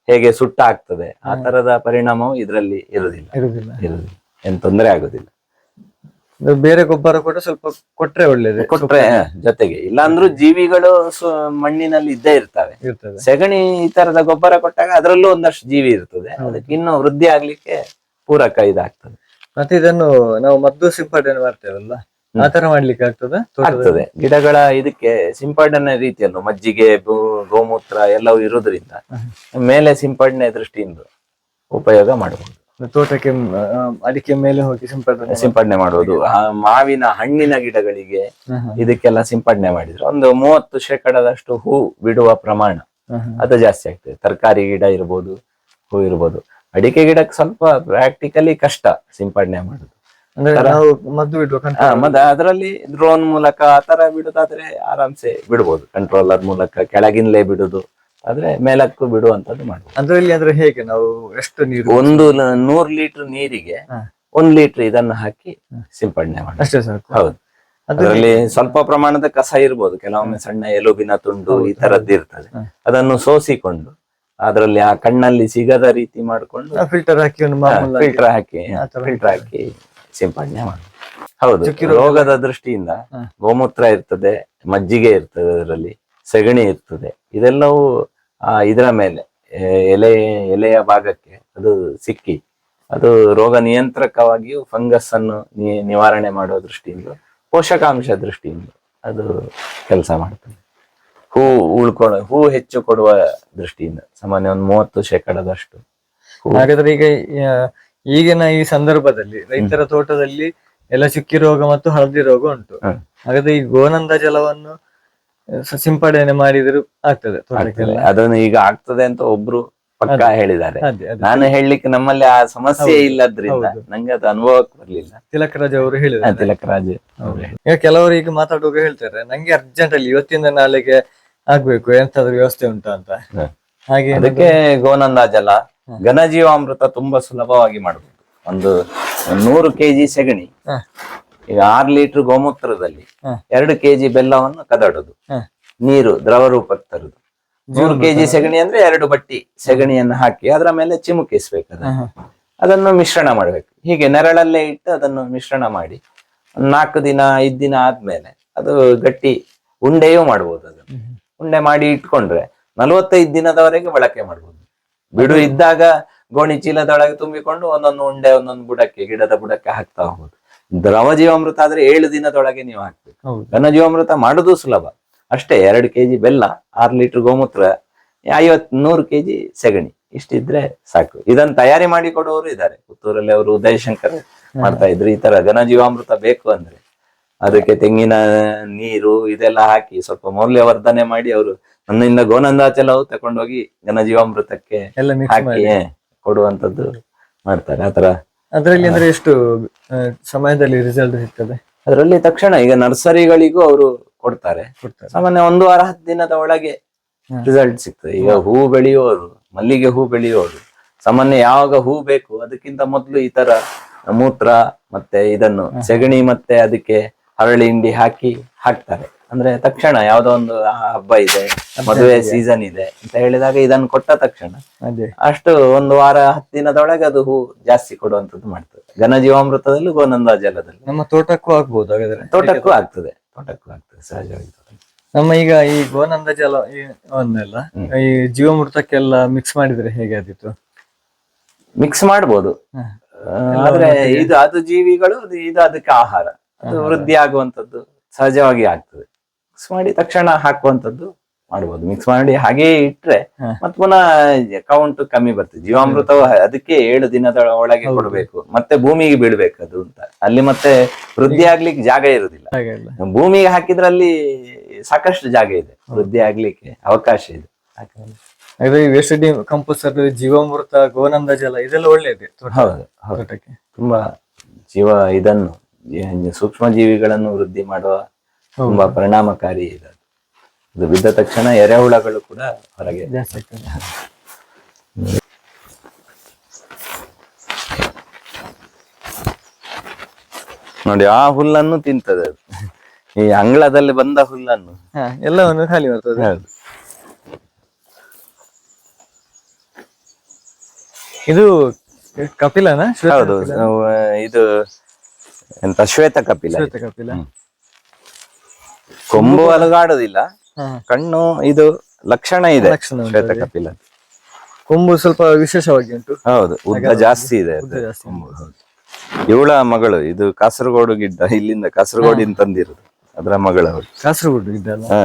ಹೇಗೆ ಸುಟ್ಟ ಆಗ್ತದೆ ಆ ತರದ ಪರಿಣಾಮವು ಇದರಲ್ಲಿ ಇರುದಿಲ್ಲ ಇರುದಿಲ್ಲ ಇರುದಿಲ್ಲ ಏನ್ ತೊಂದರೆ ಆಗುದಿಲ್ಲ ಬೇರೆ ಗೊಬ್ಬರ ಕೂಡ ಸ್ವಲ್ಪ ಕೊಟ್ರೆ ಒಳ್ಳೇದು. ಕೊಟ್ರೆ ಜೊತೆಗೆ. ಇಲ್ಲಾಂದ್ರೂ ಜೀವಿಗಳು ಮಣ್ಣಿನಲ್ಲಿ ಇದ್ದೇ ಇರ್ತವೆ. ಸೆಗಣಿ ಈ ತರದ ಗೊಬ್ಬರ ಕೊಟ್ಟಾಗ ಅದರಲ್ಲೂ ಒಂದಷ್ಟು ಜೀವಿ ಇರ್ತದೆ. ಅದಕ್ಕೆ ಇನ್ನೂ ವೃದ್ಧಿ ಆಗ್ಲಿಕ್ಕೆ ಪೂರಕ ಇದಾಗ್ತದೆ. ಮತ್ತೆ ಇದನ್ನು ನಾವು ಮದ್ದು ಸಿಂಪಡಣೆ ಮಾಡ್ತೇವಲ್ಲ? ಆ ತರ ಮಾಡ್ಲಿಕ್ಕೆ ಆಗ್ತದ? ಆಗ್ತದೆ. ಗಿಡಗಳ ಇದಕ್ಕೆ ಸಿಂಪಡಣೆ ರೀತಿಯನ್ನು ಮಜ್ಜಿಗೆ ಗೋಮೂತ್ರ ಎಲ್ಲವೂ ಇರೋದ್ರಿಂದ ಮೇಲೆ ಸಿಂಪಡಣೆ ದೃಷ್ಟಿಯಿಂದ ಉಪಯೋಗ ಮಾಡಬಹುದು. ತೋಟಕ್ಕೆ ಅಡಿಕೆ ಮೇಲೆ ಹೋಗಿ ಸಿಂಪಡಣೆ ಸಿಂಪಡಣೆ ಮಾಡುವುದು. ಮಾವಿನ ಹಣ್ಣಿನ ಗಿಡಗಳಿಗೆ ಇದಕ್ಕೆಲ್ಲ ಸಿಂಪಡಣೆ ಮಾಡಿದ್ರು. ಒಂದು ಮೂವತ್ತು ಶೇಕಡದಷ್ಟು ಹೂ ಬಿಡುವ ಪ್ರಮಾಣ. ಅದು ಜಾಸ್ತಿ ಆಗ್ತದೆ. ತರಕಾರಿ ಗಿಡ ಇರ್ಬೋದು ಹೂ ಇರ್ಬೋದು. ಅಡಿಕೆ ಗಿಡಕ್ಕೆ ಸ್ವಲ್ಪ ಪ್ರಾಕ್ಟಿಕಲಿ ಕಷ್ಟ ಸಿಂಪಡಣೆ ಮಾಡುದು ನಾವು ಮದ್ದು ಬಿಡುವ ಹಾ, control ಮತ್ತೆ ಅದರಲ್ಲಿ ಡ್ರೋನ್ ಮೂಲಕ ಆತರ ಬಿಡೋದಾದ್ರೆ ಆರಾಮ್ಸೆ ಬಿಡ್ಬೋದು. ಕಂಟ್ರೋಲರ್ ಮೂಲಕ ಕೆಳಗಿನಲೇ ಬಿಡುದು. ಆದ್ರೆ ಮೇಲಕ್ಕೂ ಬಿಡುವಂತದ್ದು ಮಾಡ್ಬೋದು. ಅದರಲ್ಲಿ ಅಂದ್ರೆ ಹೇಗೆ ನಾವು ಎಷ್ಟು ನೀರು ಒಂದು ಲ- ನೂರ್ ಲೀಟರ್ ನೀರಿಗೆ ಹಾ. ಒಂದ್ ಲೀಟರ್ ಇದನ್ನ ಹಾಕಿ ಸಿಂಪಡಣೆ ಮಾಡಿ ಅಷ್ಟೇ ಸಾಕು. ಹೌದು. ಅದು ಅದರಲ್ಲಿ ಸ್ವಲ್ಪ ಪ್ರಮಾಣದ ಕಸ ಇರ್ಬೋದು. ಕೆಲವೊಮ್ಮೆ ಸಣ್ಣ ಎಲುಬಿನ ತುಂಡು ಈ ತರದ್ದು ಇರ್ತದೆ. ಹಾ. ಅದನ್ನು ಸೋಸಿಕೊಂಡು ಅದರಲ್ಲಿ ಆ ಕಣ್ಣಲ್ಲಿ ಸಿಗದ ರೀತಿ ಮಾಡಿಕೊಂಡು ಫಿಲ್ಟರ್ ಹಾಕಿ ಒಂದು ಮಾಮೂಲಾಗಿ ಫಿಲ್ಟರ್ ಹಾಕಿ ಆ ತರ ಫಿಲ್ಟರ್ ಹಾಕಿ ಸಿಂಪಡಣೆ ಮಾಡಿ. ಹೌದು ರೋಗದ ದೃಷ್ಟಿಯಿಂದ ಗೋಮೂತ್ರ ಇರ್ತದೆ ಮಜ್ಜಿಗೆ ಇರ್ತದೆ ಅದರಲ್ಲಿ ಸಗಣಿ ಇರ್ತದೆ. ಇದೆಲ್ಲವೂ ಆ ಇದರ ಮೇಲೆ ಎಲೆ ಎಲೆಯ ಭಾಗಕ್ಕೆ ಅದು ಸಿಕ್ಕಿ ಅದು ರೋಗ ನಿಯಂತ್ರಕವಾಗಿಯೂ ಫಂಗಸ್ ಅನ್ನು ನಿವಾರಣೆ ಮಾಡುವ ದೃಷ್ಟಿಯಿಂದ ಪೋಷಕಾಂಶ ದೃಷ್ಟಿಯಿಂದ ಅದು ಕೆಲಸ ಮಾಡ್ತದೆ. ಹೂ ಉಳ್ಕೊಳ್ಳೋ ಹೂ ಹೆಚ್ಚು ಕೊಡುವ ದೃಷ್ಟಿಯಿಂದ ಸಾಮಾನ್ಯ ಒಂದು ಮೂವತ್ತು ಶೇಕಡದಷ್ಟು. ಹಾಗಾದ್ರೆ ಈಗ ಈಗಿನ ಈ ಸಂದರ್ಭದಲ್ಲಿ ರೈತರ ತೋಟದಲ್ಲಿ ಎಲ್ಲ ಚುಕ್ಕಿ ರೋಗ ಮತ್ತು ಹಳದಿ ರೋಗ ಉಂಟು. ಹಾಗಾದ್ರೆ ಈ ಗೋನಂದ ಜಲವನ್ನು ಸಿಂಪಡಣೆ ಮಾಡಿದ್ರು ಆಗ್ತದೆ ತೋಟಕ್ಕೆಲ್ಲ. ಅದನ್ನು ಈಗ ಆಗ್ತದೆ ಅಂತ ಒಬ್ರು ಪಕ್ಕಾ ಹೇಳಿದ್ದಾರೆ. ನಾನು ಹೇಳಲಿಕ್ಕೆ ನಮ್ಮಲ್ಲಿ ಆ ಸಮಸ್ಯೆ. ಇಲ್ಲದ್ರಿಂದ. ನಂಗೆ ಅದು ಅನುಭವಕ್ಕೆ ಬರ್ಲಿಲ್ಲ. ತಿಲಕ್ ರಾಜ್ ಅವರು ಹೇಳಿದ್ರು ಹೇಳಿದ್ದಾರೆ ತಿಲಕ್ ರಾಜ್ ಈಗ ಕೆಲವರು ಈಗ ಮಾತಾಡುವಾಗ ಹೇಳ್ತಾರೆ ನಂಗೆ ಅರ್ಜೆಂಟ್ ಅಲ್ಲಿ ಇವತ್ತಿಂದ ನಾಳೆಗೆ ಆಗ್ಬೇಕು ಎಂತಾದ್ರೂ ವ್ಯವಸ್ಥೆ ಉಂಟಾ ಅಂತ. ಹಾಗೆ ಅದಕ್ಕೆ ಗೋನಂದ ಜಲ ಘನಜೀವಾಮೃತ ತುಂಬಾ ಸುಲಭವಾಗಿ ಮಾಡಬಹುದು ಒಂದು ನೂರು ಕೆಜಿ ಸೆಗಣಿ ಈಗ ಆರ್ ಲೀಟರ್ ಗೋಮೂತ್ರದಲ್ಲಿ. ಎರಡು ಕೆಜಿ ಬೆಲ್ಲವನ್ನು ಕದಡುದು. ನೀರು ದ್ರವ ರೂಪಕ್ಕೆ ತರುದು. ನೂರು ಕೆಜಿ ಸೆಗಣಿ ಅಂದ್ರೆ ಎರಡು ಬಟ್ಟಿ ಸೆಗಣಿಯನ್ನು ಹಾಕಿ ಅದರ ಮೇಲೆ ಚಿಮುಕಿಸ್ಬೇಕು ಅದನ್ನ. ಮಿಶ್ರಣ ಮಾಡಬೇಕು. ಹೀಗೆ ನೆರಳಲ್ಲೇ ಇಟ್ಟು ಅದನ್ನು ಮಿಶ್ರಣ ಮಾಡಿ ನಾಲ್ಕು ದಿನ ಐದು ದಿನ ಆದ್ಮೇಲೆ ಅದು ಗಟ್ಟಿ ಉಂಡೆಯೂ ಮಾಡ್ಬೋದು ಅದನ್ನು. ಉಂಡೆ ಮಾಡಿ ಇಟ್ಕೊಂಡ್ರೆ ನಲವತ್ತೈದು ದಿನದವರೆಗೆ ಬಳಕೆ ಮಾಡ್ಬೋದು. ಬಿಡು ಇದ್ದಾಗ ಗೋಣಿ ಚೀಲದೊಳಗೆ ತುಂಬಿಕೊಂಡು ಒಂದೊಂದು ಉಂಡೆ ಒಂದೊಂದು ಬುಡಕ್ಕೆ ಗಿಡದ ಬುಡಕ್ಕೆ ಹಾಕ್ತಾ ಹೋಗುದು. ದ್ರವ ಜೀವಾಮೃತ ಆದ್ರೆ ಏಳು ದಿನದೊಳಗೆ ನೀವು ಹಾಕ್ಬೇಕು. ಘನ ಜೀವಾಮೃತ ಮಾಡುದು ಸುಲಭ. ಅಷ್ಟೇ ಎರಡು ಕೆಜಿ ಬೆಲ್ಲ ಆರು ಲೀಟರ್ ಗೋಮೂತ್ರ ಐವತ್ ನೂರು ಕೆಜಿ ಸೆಗಣಿ. ಇಷ್ಟಿದ್ರೆ ಸಾಕು. ಇದನ್ನ ತಯಾರಿ ಮಾಡಿ ಕೊಡುವವರು ಇದ್ದಾರೆ. ಪುತ್ತೂರಲ್ಲಿ ಅವರು ಉದಯಶಂಕರ್ ಮಾಡ್ತಾ ಇದ್ರು. ಈ ತರ ಘನಜೀವಾಮೃತ ಬೇಕು ಅಂದ್ರೆ. ಅದಕ್ಕೆ ತೆಂಗಿನ ನೀರು ಇದೆಲ್ಲ ಹಾಕಿ ಸ್ವಲ್ಪ ಮೌಲ್ಯವರ್ಧನೆ ಮಾಡಿ ಅವರು ನನ್ನಿಂದ ಗೋನಂದಾಚಲವು ತಕೊಂಡೋಗಿ ಘನಜೀವಾಮೃತಕ್ಕೆ ಹಾಕಿ ಕೊಡುವಂತದ್ದು ಮಾಡ್ತಾರೆ. ಆತರ ಅದರಲ್ಲಿ ಅಂದ್ರೆ ಎಷ್ಟು ಸಮಯದಲ್ಲಿ ರಿಸಲ್ಟ್ ಸಿಗ್ತದೆ? ಅದರಲ್ಲಿ ತಕ್ಷಣ ಈಗ ನರ್ಸರಿಗಳಿಗೂ ಅವರು ಕೊಡ್ತಾರೆ. ಕೊಡ್ತಾರೆ. ಸಾಮಾನ್ಯ ಒಂದು ವಾರ ಹತ್ತು ದಿನದ ಒಳಗೆ ರಿಸಲ್ಟ್ ಸಿಗ್ತದೆ. ಈಗ ಹೂ ಬೆಳೆಯುವವರು ಮಲ್ಲಿಗೆ ಹೂ ಬೆಳೆಯುವವರು ಸಾಮಾನ್ಯ ಯಾವಾಗ ಹೂ ಬೇಕು ಅದಕ್ಕಿಂತ ಮೊದಲು ಈ ತರ ಮೂತ್ರ ಮತ್ತೆ ಇದನ್ನು ಸೆಗಣಿ ಮತ್ತೆ ಅದಕ್ಕೆ ಹರಳಿ ಹಿಂಡಿ ಹಾಕಿ ಹಾಕ್ತಾರೆ. ಅಂದ್ರೆ ತಕ್ಷಣ ಯಾವ್ದೋ ಒಂದು ಹಬ್ಬ ಇದೆ ಮದುವೆ ಸೀಸನ್ ಇದೆ ಅಂತ ಹೇಳಿದಾಗ ಇದನ್ನು ಕೊಟ್ಟ ತಕ್ಷಣ ಅದೇ. ಅಷ್ಟು ಒಂದು ವಾರ ಹತ್ತು ದಿನದೊಳಗೆ ಅದು ಹೂ ಜಾಸ್ತಿ ಕೊಡುವಂತದ್ದು ಮಾಡ್ತದೆ. ಘನಜೀವಾಮೃತದಲ್ಲೂ ಗೋನಂದ ಜಲದಲ್ಲಿ. ನಮ್ಮ ತೋಟಕ್ಕೂ ಆಗ್ಬಹುದು ಹಾಗಾದ್ರೆ. ತೋಟಕ್ಕೂ ಆಗ್ತದೆ ತೋಟಕ್ಕೂ ಆಗ್ತದೆ ಸಹಜವಾಗಿ ನಮ್ಮ ಈಗ ಈ ಗೋನಂದ ಜಲ ಈ ಅವನ್ನೆಲ್ಲ ಈ ಜೀವಾಮೃತಕ್ಕೆಲ್ಲ ಮಿಕ್ಸ್ ಮಾಡಿದ್ರೆ ಹೇಗೆ ಆದಿತ್ತು ಮಿಕ್ಸ್ ಮಾಡ್ಬೋದು. ಆದ್ರೆ ಇದು ಅದು ಜೀವಿಗಳು ಇದು ಅದಕ್ಕೆ ಆಹಾರ. ಅದು ವೃದ್ಧಿ ಆಗುವಂತದ್ದು ಸಹಜವಾಗಿ ಆಗ್ತದೆ. ಮಿಕ್ಸ್ ಮಾಡಿ ತಕ್ಷಣ ಹಾಕುವಂತದ್ದು ಮಾಡ್ಬೋದು. ಮಿಕ್ಸ್ ಮಾಡಿ ಹಾಗೆ ಇಟ್ರೆ ಮತ್ತೆ ಮತ್ ಪುನಃ ಕೌಂಟ್ ಕಮ್ಮಿ ಬರ್ತದೆ. ಜೀವಾಮೃತವು ಅದಕ್ಕೆ ಏಳು ದಿನದ ಒಳಗೆ ಕೊಡಬೇಕು. ಮತ್ತೆ ಭೂಮಿಗೆ ಬೀಳ್ಬೇಕು ಅದು ಅಂತ. ಅಲ್ಲಿ ಮತ್ತೆ ವೃದ್ಧಿ ಆಗ್ಲಿಕ್ಕೆ ಜಾಗ ಇರುದಿಲ್ಲ. ಭೂಮಿಗೆ ಹಾಕಿದ್ರೆ ಅಲ್ಲಿ ಸಾಕಷ್ಟು ಜಾಗ ಇದೆ. ವೃದ್ಧಿ ಆಗ್ಲಿಕ್ಕೆ ಅವಕಾಶ ಇದೆ. ವೇಸ್ಟ್ ಜೀವಾಮೃತ ಗೋನಂದ ಜಲ ಇದೆಲ್ಲ ಒಳ್ಳೇದು ಹೌದು ಹೌದು. ತುಂಬಾ ಜೀವ ಇದನ್ನು ಸೂಕ್ಷ್ಮ ಜೀವಿಗಳನ್ನು ವೃದ್ಧಿ ಮಾಡುವ ತುಂಬಾ ಪರಿಣಾಮಕಾರಿ ಇದೆ ಅದು. ಬಿದ್ದ ತಕ್ಷಣ ಎರೆಹುಳಗಳು ಕೂಡ ಹೊರಗೆ ಜಾಸ್ತಿ ನೋಡಿ ಆ ಹುಲ್ಲನ್ನು ತಿಂತದೆ ಅದು. ಈ ಅಂಗಳದಲ್ಲಿ ಬಂದ ಹುಲ್ಲನ್ನು. ಎಲ್ಲವನ್ನು ಖಾಲಿ ಬರ್ತದೆ ಇದು ಕಪಿಲನಾ? ಹೌದು. ಇದು ಎಂತ ಶ್ವೇತ ಕಪಿಲ ಶ್ವೇತ ಕಪಿಲ. ಕೊಂಬು ಅಲುಗಾಡುದಿಲ್ಲ. ಕಣ್ಣು ಇದು ಲಕ್ಷಣ ಇದೆ ಲಕ್ಷಣ ಉಂಟು ಶ್ವೇತ ಕಪಿಲ. ಕೊಂಬು ಸ್ವಲ್ಪ ವಿಶೇಷವಾಗಿ ಉಂಟು. ಹೌದು ಉದ್ದ ಜಾಸ್ತಿ ಇದೆ. ಇವಳ ಮಗಳು ಇದು ಕಾಸರಗೋಡು ಗಿಡ್ಡ ಇಲ್ಲಿಂದ ಕಾಸರಗೋಡಿನ ತಂದಿರೋದು ಅದರ ಮಗಳ ಕಾಸರಗೋಡು ಗಿಡ್ಡ ಹ.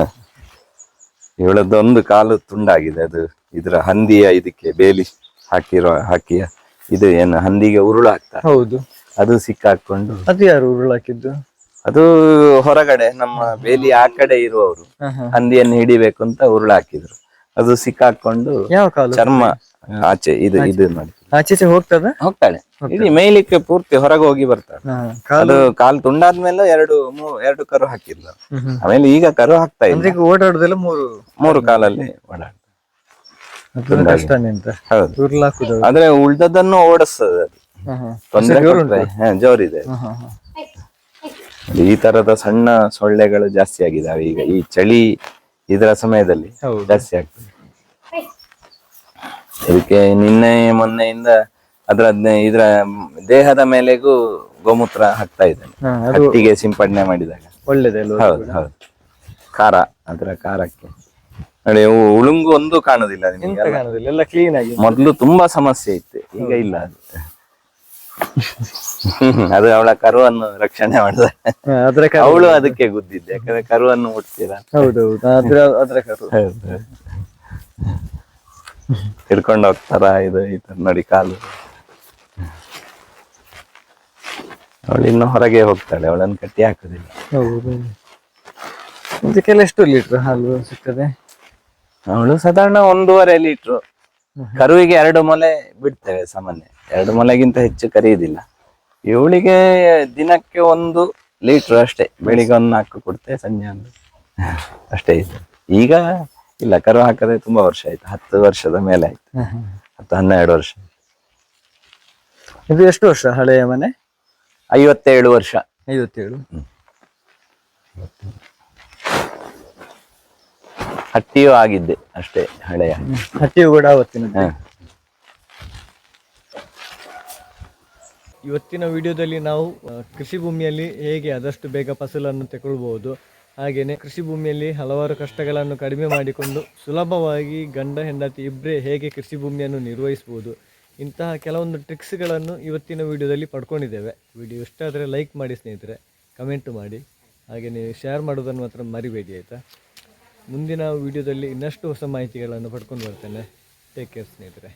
ಇವಳದ್ದು ಒಂದು ಕಾಲು ತುಂಡಾಗಿದೆ ಅದು ಇದರ ಹಂದಿಯ ಇದಕ್ಕೆ ಬೇಲಿ ಹಾಕಿರೋ ಹಾಕಿಯ ಇದು ಏನು ಹಂದಿಗೆ ಉರುಳು ಹಾಕ್ತಾರೆ ಹೌದು. ಅದು ಸಿಕ್ಕಾಕೊಂಡು ಅದು ಯಾರು ಉರುಳು ಹಾಕಿದ್ದು ಅದು ಹೊರಗಡೆ ನಮ್ಮ ಬೇಲಿ ಆ ಕಡೆ ಇರುವವರು. ಹಂದಿಯನ್ನು ಹಿಡಿಬೇಕು ಅಂತ ಉರುಳು ಹಾಕಿದ್ರು ಅದು ಸಿಕ್ಕಾಕೊಂಡು ಯಾವ ಕಾಲು? ಚರ್ಮ ಆಚೆ ಇದು ಇದು ನೋಡಿ. ಆಚೆ ಹೋಗ್ತದ? ಹೋಗ್ತಾಳೆ. ಇಡೀ ಮೇಯ್ಲಿಕ್ಕೆ ಪೂರ್ತಿ ಹೊರಗೆ ಹೋಗಿ ಬರ್ತಾರೆ ಅದು ಕಾಲು ತುಂಡಾದ್ಮೇಲೆ ಎರಡು ಎರಡು ಕರು ಹಾಕಿದ್ಲು ಹ್ಮ್. ಆಮೇಲೆ ಈಗ ಕರು ಹಾಕ್ತಾ ಇಲ್ಲ. ಓಡಾಡುದಿಲ್ಲ ಮೂರು ಮೂರು ಕಾಲಲ್ಲಿ ಓಡಾಡ್ತಾರೆ ಆದ್ರೆ ಉಳ್ದದನ್ನು ಓಡಿಸ್ತದೆ ಅದು. ಜೋರಿದೆ. ಈ ತರದ ಸಣ್ಣ ಸೊಳ್ಳೆಗಳು ಜಾಸ್ತಿ ಆಗಿದಾವೆ. ಈಗ ಈ ಚಳಿ ಇದರ ಸಮಯದಲ್ಲಿ ಜಾಸ್ತಿ ಆಗ್ತದೆ. ಅದಕ್ಕೆ ನಿನ್ನೆ ಮೊನ್ನೆಯಿಂದ ಅದ್ರ ಇದ್ರ ದೇಹದ ಮೇಲೆಗೂ ಗೋಮೂತ್ರ ಹಾಕ್ತಾ ಇದ್ದಾನೆ. ಹತ್ತಿಗೆ ಹಟ್ಟಿಗೆ ಸಿಂಪಡಣೆ ಮಾಡಿದಾಗ. ಒಳ್ಳೇದೇ ಹೌದು ಹೌದು. ಖಾರ ಅದರ ಖಾರಕ್ಕೆ. ನೋಡಿ ಉಳುಂಗು ಒಂದು ಕಾಣುದಿಲ್ಲ ನಿಮಗೆ ಮೊದ್ಲು ತುಂಬಾ ಸಮಸ್ಯೆ ಇತ್ತು ಈಗ ಇಲ್ಲ ಅದು. ಅದು ಅವಳ ಕರುವನ್ನು ರಕ್ಷಣೆ ಮಾಡಿದ ಹಾ, ಅದ್ರ ಅವಳು ಅದಕ್ಕೆ ಗುದ್ದಿದ್ದೆ ಯಾಕಂದ್ರೆ ಕರುವನ್ನು ಮುಟ್ತೀರ? ಹೌದೌದು ಅದ್ರ ಅದ್ರ ಕರು. ಹಿಡ್ಕೊಂಡು ಹೋಗ್ತಾರ ಇದು ಈ ತರ ನೋಡಿ ಕಾಲು. ಅವಳು ಇನ್ನು ಹೊರಗೆ ಹೋಗ್ತಾಳೆ ಅವಳನ್ನು ಕಟ್ಟಿ ಹಾಕುದಿಲ್ಲ. ಹೌದು. ಇದಕ್ಕೆಲ್ಲ ಎಷ್ಟು ಲೀಟರ್ ಹಾಲು ಸಿಗ್ತದೆ? ಅವಳು ಸಾಧಾರಣ ಒಂದೂವರೆ ಲೀಟ್ರು. ಕರುವಿಗೆ ಎರಡು ಮೊಲೆ ಬಿಡ್ತೇವೆ ಸಾಮಾನ್ಯ. ಎರಡು ಮೊಲೆಗಿಂತ ಹೆಚ್ಚು ಕರೆಯುವುದಿಲ್ಲ ಇವಳಿಗೆ ದಿನಕ್ಕೆ ಒಂದು ಲೀಟ್ರ್ ಅಷ್ಟೇ. ಬೆಳಿಗ್ಗೆ ಒಂದು ನಾಲ್ಕು ಕೊಡ್ತೆ ಸಂಜೆ ಒಂದು. ಅಷ್ಟೇ ಇದೆ. ಈಗ ಇಲ್ಲ ಕರು ಹಾಕದೆ ತುಂಬಾ ವರ್ಷ ಆಯ್ತು. ಹತ್ತು ವರ್ಷದ ಮೇಲೆ ಆಯ್ತು. ಹತ್ತು ಹನ್ನೆರಡು ವರ್ಷ. ಇದು ಎಷ್ಟು ವರ್ಷ ಹಳೆಯ ಮನೆ? ಐವತ್ತೇಳು ವರ್ಷ. ಐವತ್ತೇಳು. ಹಟ್ಟಿಯೂ ಆಗಿದ್ದೆ ಅಷ್ಟೇ ಹಳೆಯ. ಹಟ್ಟಿಯೂ ಕೂಡ ಅವತ್ತಿನದ್ದು ಇವತ್ತಿನ ವಿಡಿಯೋದಲ್ಲಿ ನಾವು ಕೃಷಿ ಭೂಮಿಯಲ್ಲಿ ಹೇಗೆ ಆದಷ್ಟು ಬೇಗ ಫಸಲನ್ನು ತಗೊಳ್ಬಹುದು ಹಾಗೆಯೇ ಕೃಷಿ ಭೂಮಿಯಲ್ಲಿ ಹಲವಾರು ಕಷ್ಟಗಳನ್ನು ಕಡಿಮೆ ಮಾಡಿಕೊಂಡು ಸುಲಭವಾಗಿ ಗಂಡ, ಹೆಂಡತಿ ಇಬ್ಬರೇ ಹೇಗೆ ಕೃಷಿ ಭೂಮಿಯನ್ನು ನಿರ್ವಹಿಸ್ಬೋದು ಇಂತಹ ಕೆಲವೊಂದು ಟ್ರಿಕ್ಸ್ಗಳನ್ನು ಇವತ್ತಿನ ವಿಡಿಯೋದಲ್ಲಿ ಪಡ್ಕೊಂಡಿದ್ದೇವೆ. ವಿಡಿಯೋ ಇಷ್ಟ ಆದರೆ ಲೈಕ್ ಮಾಡಿ ಸ್ನೇಹಿತರೆ, ಕಮೆಂಟ್ ಮಾಡಿ ಹಾಗೆ ನೀವು ಶೇರ್ ಮಾಡೋದನ್ನು ಮಾತ್ರ ಮರಿಬೇಡಿ, ಆಯಿತಾ? ಮುಂದಿನ ವಿಡಿಯೋದಲ್ಲಿ ಇನ್ನಷ್ಟು ಹೊಸ ಮಾಹಿತಿಗಳನ್ನು ಪಡ್ಕೊಂಡು ಬರ್ತೇನೆ. ಟೇಕ್ ಕೇರ್ ಸ್ನೇಹಿತರೆ.